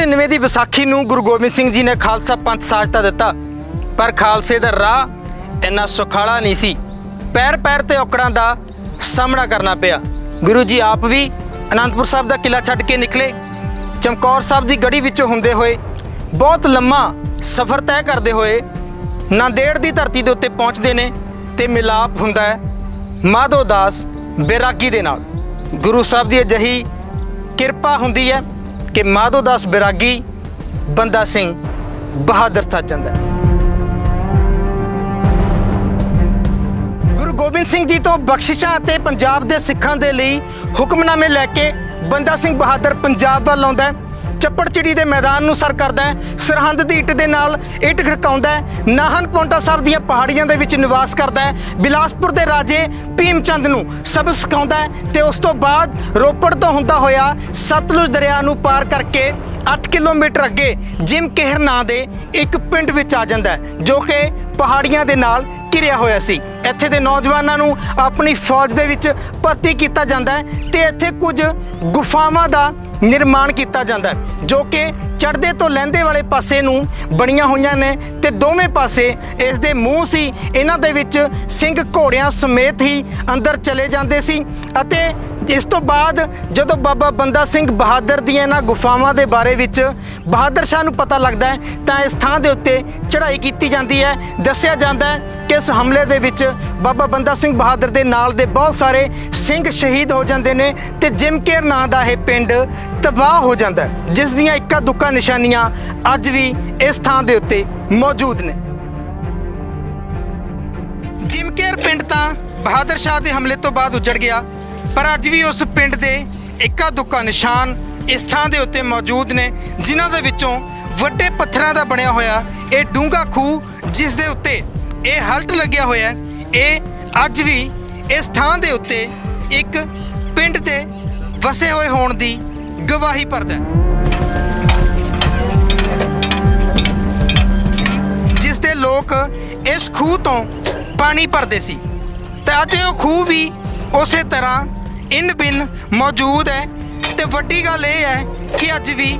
1699 ਦੀ ਵਿਸਾਖੀ ਨੂੰ ਗੁਰੂ ਗੋਬਿੰਦ ਸਿੰਘ ਜੀ ਨੇ ਖਾਲਸਾ ਪੰਥ ਸਾਜਤਾ ਦਿੱਤਾ। ਪਰ ਖਾਲਸੇ ਦਾ ਰਾਹ ਇੰਨਾ ਸੁਖਾਲਾ ਨਹੀਂ ਸੀ। ਪੈਰ ਪੈਰ ਤੇ ਔਕੜਾਂ ਦਾ ਸਾਹਮਣਾ ਕਰਨਾ ਪਿਆ। ਗੁਰੂ ਜੀ ਆਪ ਵੀ ਅਨੰਦਪੁਰ ਸਾਹਿਬ ਦਾ ਕਿਲਾ ਛੱਡ ਕੇ ਨਿਕਲੇ। ਚਮਕੌਰ ਸਾਹਿਬ ਦੀ ਗੜੀ ਵਿੱਚੋਂ ਹੁੰਦੇ ਹੋਏ ਬਹੁਤ ਲੰਮਾ ਸਫ਼ਰ ਤੈਅ ਕਰਦੇ ਹੋਏ ਨਾਂਦੇੜ ਦੀ ਧਰਤੀ ਦੇ ਉੱਤੇ ਪਹੁੰਚਦੇ ਨੇ ਤੇ ਮਿਲਾਪ ਹੁੰਦਾ ਹੈ ਮਾਧੋ ਦਾਸ ਬੈਰਾਗੀ ਦੇ ਨਾਲ। ਗੁਰੂ ਸਾਹਿਬ ਦੀ ਅਜਿਹੀ ਕਿਰਪਾ ਹੁੰਦੀ ਹੈ ਕਿ ਮਾਧੋ ਦਾਸ ਬੈਰਾਗੀ, ਬੰਦਾ ਸਿੰਘ, ਬਹਾਦਰ ਸੱਜ ਜਾਂਦਾ ਗੁਰੂ ਗੋਬਿੰਦ ਸਿੰਘ ਜੀ ਤੋਂ ਬਖਸ਼ਿਸ਼ਾਂ ਅਤੇ ਪੰਜਾਬ ਦੇ ਸਿੱਖਾਂ ਦੇ ਲਈ ਹੁਕਮਨਾਮੇ ਲੈ ਕੇ ਬੰਦਾ ਸਿੰਘ ਬਹਾਦਰ ਪੰਜਾਬ ਵੱਲ ਆਉਂਦਾ ਹੈ। ਚੱਪੜਚਿੜੀ ਦੇ ਮੈਦਾਨ ਨੂੰ ਸਰ ਕਰਦਾ ਹੈ। ਸਰਹੰਦ ਦੀ ਇੱਟ ਦੇ ਨਾਲ ਇੱਟ ਖੜਕਾਉਂਦਾ ਹੈ। ਨਾਹਨ ਪੌਂਟਾ ਸਾਹਿਬ ਦੀਆਂ ਪਹਾੜੀਆਂ ਦੇ ਵਿੱਚ ਨਿਵਾਸ ਕਰਦਾ ਹੈ। ਬਿਲਾਸਪੁਰ ਦੇ ਰਾਜੇ ਭੀਮ ਚੰਦ ਨੂੰ ਸਬਕ ਸਿਖਾਉਂਦਾ ਹੈ ਤੇ ਉਸ ਤੋਂ ਬਾਅਦ ਰੋਪੜ ਤੋਂ ਹੁੰਦਾ ਹੋਇਆ ਸਤਲੁਜ ਦਰਿਆ ਨੂੰ ਪਾਰ ਕਰਕੇ 8 ਕਿਲੋਮੀਟਰ ਅੱਗੇ ਜਿਮ ਕਿਹਰ ਨਾਂ ਦੇ ਇੱਕ ਪਿੰਡ ਵਿੱਚ ਆ ਜਾਂਦਾ ਹੈ, ਜੋ ਕਿ ਪਹਾੜੀਆਂ ਦੇ ਨਾਲ ਘਿਰਿਆ ਹੋਇਆ ਸੀ। ਇੱਥੇ ਦੇ ਨੌਜਵਾਨਾਂ ਨੂੰ ਆਪਣੀ ਫੌਜ ਦੇ ਵਿੱਚ ਭਰਤੀ ਕੀਤਾ ਜਾਂਦਾ ਹੈ ਤੇ ਇੱਥੇ ਕੁਝ ਗੁਫਾਵਾਂ ਦਾ ਨਿਰਮਾਣ ਕੀਤਾ ਜਾਂਦਾ ਜੋ ਕਿ ਚੜ੍ਹਦੇ ਤੋਂ ਲਹਿੰਦੇ ਵਾਲੇ ਪਾਸੇ ਨੂੰ ਬਣੀਆਂ ਹੋਈਆਂ ਨੇ ਤੇ ਦੋਵੇਂ ਪਾਸੇ ਇਸ ਦੇ ਮੂੰਹ ਸੀ, ਇਹਨਾਂ ਦੇ ਵਿੱਚ ਸਿੰਘ ਘੋੜਿਆਂ ਸਮੇਤ ਹੀ ਅੰਦਰ ਚਲੇ ਜਾਂਦੇ ਸੀ ਅਤੇ ਇਸ ਤੋਂ ਬਾਅਦ ਜਦੋਂ ਬਾਬਾ ਬੰਦਾ ਸਿੰਘ ਬਹਾਦਰ ਦੀਆਂ ਇਹਨਾਂ ਗੁਫਾਵਾਂ ਦੇ ਬਾਰੇ ਵਿੱਚ ਬਹਾਦਰ ਸ਼ਾਹ ਨੂੰ ਪਤਾ ਲੱਗਦਾ ਹੈ, ਤਾਂ ਇਸ ਥਾਂ ਦੇ ਉੱਤੇ ਚੜ੍ਹਾਈ ਕੀਤੀ ਜਾਂਦੀ ਹੈ। ਦੱਸਿਆ ਜਾਂਦਾ ਹੈ ਕਿ ਇਸ ਹਮਲੇ ਦੇ ਵਿੱਚ ਬਾਬਾ ਬੰਦਾ ਸਿੰਘ ਬਹਾਦਰ ਦੇ ਨਾਲ ਦੇ ਬਹੁਤ ਸਾਰੇ ਸਿੰਘ ਸ਼ਹੀਦ ਹੋ ਜਾਂਦੇ ਨੇ ਤੇ ਜਿਮਕੇਰ ਨਾਂ ਦਾ ਇਹ ਪਿੰਡ ਤਬਾਹ ਹੋ ਜਾਂਦਾ ਹੈ, ਜਿਸ ਦੀਆਂ ਇੱਕਾ ਦੁੱਕਾ ਨਿਸ਼ਾਨੀਆਂ ਅੱਜ ਵੀ ਇਸ ਥਾਂ ਦੇ ਉੱਤੇ ਮੌਜੂਦ ਨੇ। ਜਿਮਕੇਰ ਪਿੰਡ ਤਾਂ ਬਹਾਦਰ ਸ਼ਾਹ ਦੇ ਹਮਲੇ ਤੋਂ ਬਾਅਦ ਉਜੜ ਗਿਆ। ਪਰ ਅੱਜ ਵੀ ਉਸ ਪਿੰਡ ਦੇ ਇੱਕਾ ਦੁੱਕਾ ਨਿਸ਼ਾਨ ਇਸ ਥਾਂ ਦੇ ਉੱਤੇ ਮੌਜੂਦ ਨੇ, ਜਿਨ੍ਹਾਂ ਦੇ ਵਿੱਚੋਂ ਵੱਡੇ ਪੱਥਰਾਂ ਦਾ ਬਣਿਆ ਹੋਇਆ ਇਹ ਡੂੰਗਾ ਖੂਹ ਜਿਸ ਦੇ ਉੱਤੇ ਇਹ ਹਲਟ ਲੱਗਿਆ ਹੋਇਆ ਇਹ ਅੱਜ ਵੀ ਇਸ ਥਾਂ ਦੇ ਉੱਤੇ ਇੱਕ ਪਿੰਡ 'ਤੇ ਵਸੇ ਹੋਏ ਹੋਣ ਦੀ ਗਵਾਹੀ ਭਰਦਾ ਜਿਸ ਦੇ ਲੋਕ ਇਸ ਖੂਹ ਤੋਂ ਪਾਣੀ ਭਰਦੇ ਸੀ। ਤੇ ਅੱਜ ਉਹ ਖੂਹ ਵੀ ਉਸੇ ਤਰ੍ਹਾਂ ਇਨ ਬਿਨ ਮੌਜੂਦ ਹੈ। ਤੇ ਵੱਡੀ ਗੱਲ ਇਹ ਹੈ ਕਿ ਅੱਜ ਵੀ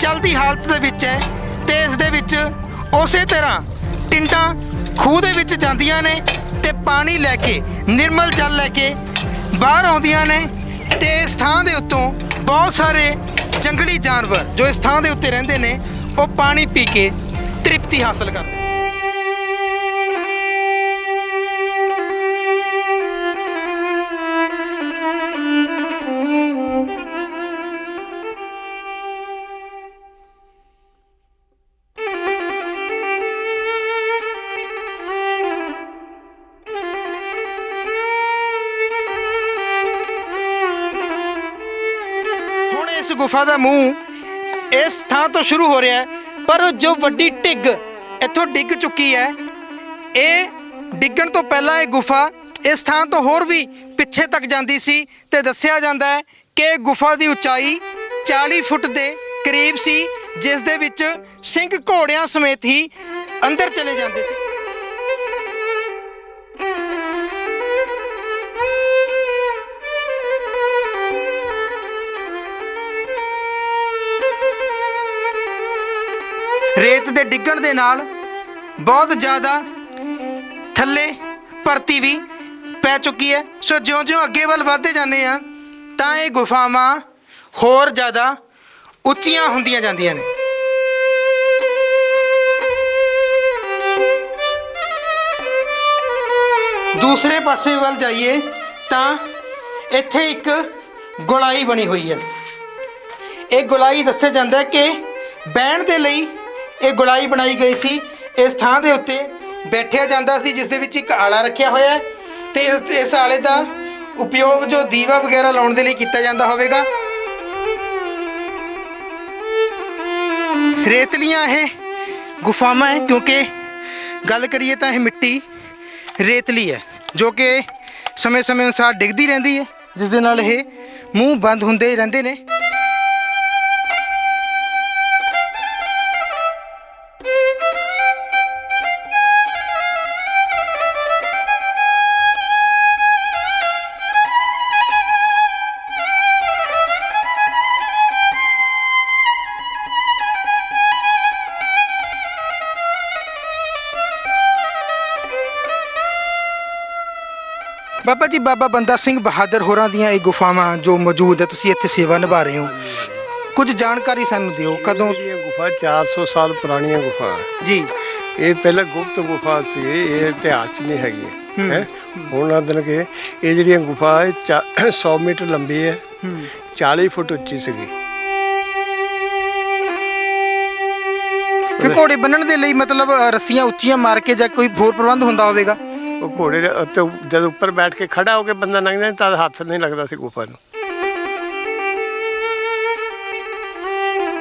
ਚਲਦੀ ਹਾਲਤ ਦੇ ਵਿੱਚ ਹੈ ਤੇ ਇਸ ਦੇ ਵਿੱਚ ਉਸੇ ਤਰ੍ਹਾਂ ਟਿੰਟਾਂ ਖੂਹ ਦੇ ਵਿੱਚ ਜਾਂਦੀਆਂ ਨੇ ਤੇ ਪਾਣੀ ਲੈ ਕੇ, ਨਿਰਮਲ ਜਲ ਲੈ ਕੇ ਬਾਹਰ ਆਉਂਦੀਆਂ ਨੇ ਤੇ ਇਸ ਥਾਂ ਦੇ ਉੱਤੋਂ ਬਹੁਤ ਸਾਰੇ ਜੰਗਲੀ ਜਾਨਵਰ ਜੋ ਇਸ ਥਾਂ ਦੇ ਉੱਤੇ ਰਹਿੰਦੇ ਨੇ, ਉਹ ਪਾਣੀ ਪੀ ਕੇ ਤ੍ਰਿਪਤੀ ਹਾਸਲ ਕਰਦੇ ਗੁਫਾ ਦਾ ਮੂੰਹ ਇਸ ਥਾਂ ਤੋਂ ਸ਼ੁਰੂ ਹੋ ਰਿਹਾ ਹੈ, ਪਰ ਜੋ ਵੱਡੀ ਢਿੱਗ ਇੱਥੋਂ ਡਿੱਗ ਚੁੱਕੀ ਹੈ, ਇਹ ਡਿੱਗਣ ਤੋਂ ਪਹਿਲਾਂ ਇਹ ਗੁਫਾ ਇਸ ਥਾਂ ਤੋਂ ਹੋਰ ਵੀ ਪਿੱਛੇ ਤੱਕ ਜਾਂਦੀ ਸੀ ਤੇ ਦੱਸਿਆ ਜਾਂਦਾ ਹੈ ਕਿ ਇਹ ਗੁਫਾ ਦੀ ਉਚਾਈ 40 ਫੁੱਟ ਦੇ ਕਰੀਬ ਸੀ, ਜਿਸ ਦੇ ਵਿੱਚ ਸਿੰਘ ਘੋੜਿਆਂ ਸਮੇਤ ਹੀ ਅੰਦਰ ਚਲੇ ਜਾਂਦੇ ਸੀ। ਰੇਤ ਦੇ ਡਿੱਗਣ ਦੇ ਨਾਲ ਬਹੁਤ ਜ਼ਿਆਦਾ ਥੱਲੇ ਭਰਤੀ ਵੀ ਪੈ ਚੁੱਕੀ ਹੈ। ਸੋ ਜਿਉਂ-ਜਿਉਂ ਅੱਗੇ ਵੱਲ ਵਧਦੇ ਜਾਂਦੇ ਆ ਤਾਂ ਇਹ ਗੁਫਾਵਾਂ ਹੋਰ ਜ਼ਿਆਦਾ ਉੱਚੀਆਂ ਹੁੰਦੀਆਂ ਜਾਂਦੀਆਂ ਨੇ। ਦੂਸਰੇ ਪਾਸੇ ਵੱਲ ਜਾਈਏ, ਤਾਂ ਇੱਥੇ ਇੱਕ ਗੁਲਾਈ ਬਣੀ ਹੋਈ ਹੈ। ਇਹ ਗੁਲਾਈ ਦੱਸਿਆ ਜਾਂਦਾ ਕਿ ਬਹਿਣ ਦੇ ਲਈ ਇਹ ਗੁਲਾਈ ਬਣਾਈ ਗਈ ਸੀ। ਇਸ ਥਾਂ ਦੇ ਉੱਤੇ ਬੈਠਿਆ ਜਾਂਦਾ ਸੀ, ਜਿਸ ਦੇ ਵਿੱਚ ਇੱਕ ਆਲਾ ਰੱਖਿਆ ਹੋਇਆ ਹੈ ਤੇ ਇਸ ਇਸ ਆਲੇ ਦਾ ਉਪਯੋਗ ਜੋ ਦੀਵਾ ਵਗੈਰਾ ਲਾਉਣ ਦੇ ਲਈ ਕੀਤਾ ਜਾਂਦਾ ਹੋਵੇਗਾ। ਰੇਤਲੀਆਂ ਇਹ ਗੁਫਾਵਾਂ ਹੈ, ਕਿਉਂਕਿ ਗੱਲ ਕਰੀਏ ਤਾਂ ਇਹ ਮਿੱਟੀ ਰੇਤਲੀ ਹੈ, ਜੋ ਕਿ ਸਮੇਂ-ਸਮੇਂ ਅਨੁਸਾਰ ਡਿੱਗਦੀ ਰਹਿੰਦੀ ਹੈ, ਜਿਸ ਦੇ ਨਾਲ ਇਹ ਮੂੰਹ ਬੰਦ ਹੁੰਦੇ ਰਹਿੰਦੇ ਨੇ। ਬਾਬਾ ਜੀ ਬਾਬਾ ਬੰਦਾ ਸਿੰਘ ਬਹਾਦਰ ਹੋਰਾਂ ਦੀਆਂ ਇਹ ਗੁਫਾਵਾਂ ਜੋ ਮੌਜੂਦ ਹੈ ਤੁਸੀਂ ਇੱਥੇ ਸੇਵਾ ਨਿਭਾ ਰਹੇ ਹੋ। ਕੁਝ ਜਾਣਕਾਰੀ ਸਾਨੂੰ ਦਿਓ ਕਦੋਂ ਇਹ ਗੁਫਾ 400 ਸਾਲ ਪੁਰਾਣੀਆਂ ਗੁਫਾ। ਜੀ। ਇਹ ਪਹਿਲਾਂ ਗੁਪਤ ਗੁਫਾ ਸੀ ਇਹ ਇਤਿਹਾਸ 'ਚ ਨਹੀਂ ਹੈਗੀ। ਹੈ। ਹੁਣ ਆਦਨ ਕਿ ਇਹ ਜਿਹੜੀਆਂ ਗੁਫਾ ਹੈ ਚਾ- 100 ਮੀਟਰ ਲੰਬੀ ਹੈ 40 ਫੁੱਟ ਉੱਚੀ ਸੀਗੀ। ਕਿ ਘੋੜੇ ਬੰਨਣ ਦੇ ਲਈ ਮਤਲਬ ਰੱਸੀਆਂ ਉੱਚੀਆਂ ਮਾਰ ਕੇ ਜਾਂ ਕੋਈ ਹੋਰ ਪ੍ਰਬੰਧ ਹੁੰਦਾ ਹੋਵੇਗਾ? ਉਹ ਘੋੜੇ ਦੇ ਉੱਤੇ ਜਦ ਉੱਪਰ ਬੈਠ ਕੇ ਖੜਾ ਹੋ ਕੇ ਬੰਦਾ ਲੰਘਦਾ ਤਾਂ ਹੱਥ ਨਹੀਂ ਲੱਗਦਾ ਸੀ ਗੁਫਾ ਨੂੰ।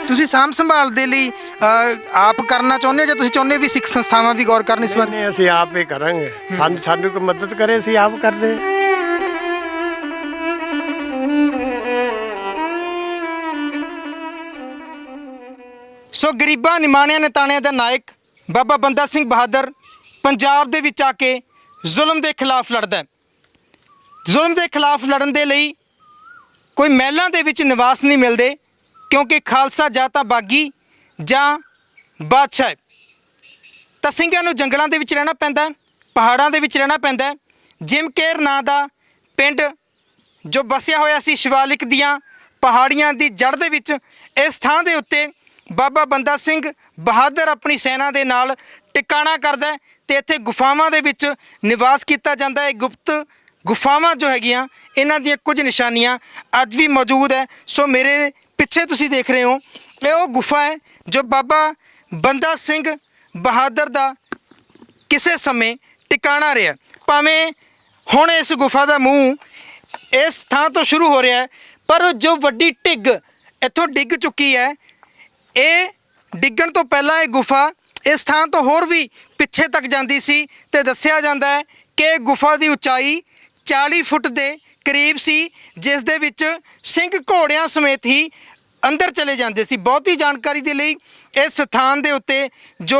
ਤੁਸੀਂ ਸਾਂਭ ਸੰਭਾਲ ਦੇ ਲਈ ਆਪ ਕਰਨਾ ਚਾਹੁੰਦੇ ਹੋ ਜਾਂ ਤੁਸੀਂ ਚਾਹੁੰਦੇ ਹੋ ਵੀ ਸਿੱਖ ਸੰਸਥਾਵਾਂ ਵੀ ਗੌਰ ਕਰਨ ਇਸ ਬਾਰੇ ਨਹੀਂ ਅਸੀਂ ਆਪ ਹੀ ਕਰਾਂਗੇ। ਸਾਨੂੰ ਸਾਨੂੰ ਕੋਈ ਮਦਦ ਕਰੇ ਅਸੀਂ ਆਪ ਕਰਦੇ। ਹਾਂ। ਸੋ ਗਰੀਬਾਂ ਨਿਮਾਣਿਆਂ ਨਤਾਣਿਆਂ ਦਾ ਨਾਇਕ ਬਾਬਾ ਬੰਦਾ ਸਿੰਘ ਬਹਾਦਰ ਪੰਜਾਬ ਦੇ ਵਿੱਚ ਆ ਕੇ ਜ਼ੁਲਮ ਦੇ ਖਿਲਾਫ ਲੜਦਾ ਹੈ। ਜ਼ੁਲਮ ਦੇ ਖਿਲਾਫ ਲੜਨ ਦੇ ਲਈ ਕੋਈ ਮਹਿਲਾਂ ਦੇ ਵਿੱਚ ਨਿਵਾਸ ਨਹੀਂ ਮਿਲਦੇ, ਕਿਉਂਕਿ ਖਾਲਸਾ ਜਾਂ ਤਾਂ ਬਾਗੀ ਜਾਂ ਬਾਦਸ਼ਾਹ ਤਾਂ ਸਿੰਘਾਂ ਨੂੰ ਜੰਗਲਾਂ ਦੇ ਵਿੱਚ ਰਹਿਣਾ ਪੈਂਦਾ ਪਹਾੜਾਂ ਦੇ ਵਿੱਚ ਰਹਿਣਾ ਪੈਂਦਾ ਜਿਮਕੇਰ ਨਾਂ ਦਾ ਪਿੰਡ ਜੋ ਬਸਿਆ ਹੋਇਆ ਸੀ ਸ਼ਿਵਾਲਿਕ ਦੀਆਂ ਪਹਾੜੀਆਂ ਦੀ ਜੜ ਦੇ ਵਿੱਚ, ਇਸ ਥਾਂ ਦੇ ਉੱਤੇ ਬਾਬਾ ਬੰਦਾ ਸਿੰਘ ਬਹਾਦਰ ਆਪਣੀ ਸੈਨਾ ਦੇ ਨਾਲ ਟਿਕਾਣਾ ਕਰਦਾ ਹੈ ਤੇ ਇੱਥੇ ਗੁਫਾਵਾਂ ਦੇ ਵਿੱਚ ਨਿਵਾਸ ਕੀਤਾ ਜਾਂਦਾ ਹੈ। ਗੁਪਤ ਗੁਫਾਵਾਂ ਜੋ ਹੈਗੀਆਂ, ਇਹਨਾਂ ਦੀਆਂ ਕੁਝ ਨਿਸ਼ਾਨੀਆਂ ਅੱਜ ਵੀ ਮੌਜੂਦ ਹੈ। ਸੋ ਮੇਰੇ ਪਿੱਛੇ ਤੁਸੀਂ ਦੇਖ ਰਹੇ ਹੋ, ਇਹ ਉਹ ਗੁਫਾ ਹੈ ਜੋ ਬਾਬਾ ਬੰਦਾ ਸਿੰਘ ਬਹਾਦਰ ਦਾ ਕਿਸੇ ਸਮੇਂ ਟਿਕਾਣਾ ਰਿਹਾ। ਭਾਵੇਂ ਹੁਣ ਇਸ ਗੁਫਾ ਦਾ ਮੂੰਹ ਇਸ ਥਾਂ ਤੋਂ ਸ਼ੁਰੂ ਹੋ ਰਿਹਾ ਹੈ, ਪਰ ਜੋ ਵੱਡੀ ਢਿੱਗ ਇੱਥੋਂ ਡਿੱਗ ਚੁੱਕੀ ਹੈ, ਇਹ ਡਿੱਗਣ ਤੋਂ ਪਹਿਲਾਂ ਇਹ ਗੁਫਾ ਇਸ ਥਾਂ ਤੋਂ ਹੋਰ ਵੀ ਪਿੱਛੇ ਤੱਕ ਜਾਂਦੀ ਸੀ ਤੇ ਦੱਸਿਆ ਜਾਂਦਾ ਹੈ ਕਿ ਗੁਫਾ ਦੀ ਉਚਾਈ 40 ਫੁੱਟ ਦੇ ਕਰੀਬ ਸੀ, ਜਿਸ ਦੇ ਵਿੱਚ ਸਿੰਘ ਘੋੜਿਆਂ ਸਮੇਤ ਹੀ ਅੰਦਰ ਚਲੇ ਜਾਂਦੇ ਸੀ। ਬਹੁਤੀ ਜਾਣਕਾਰੀ ਦੇ ਲਈ ਇਸ ਸਥਾਨ ਦੇ ਉੱਤੇ ਜੋ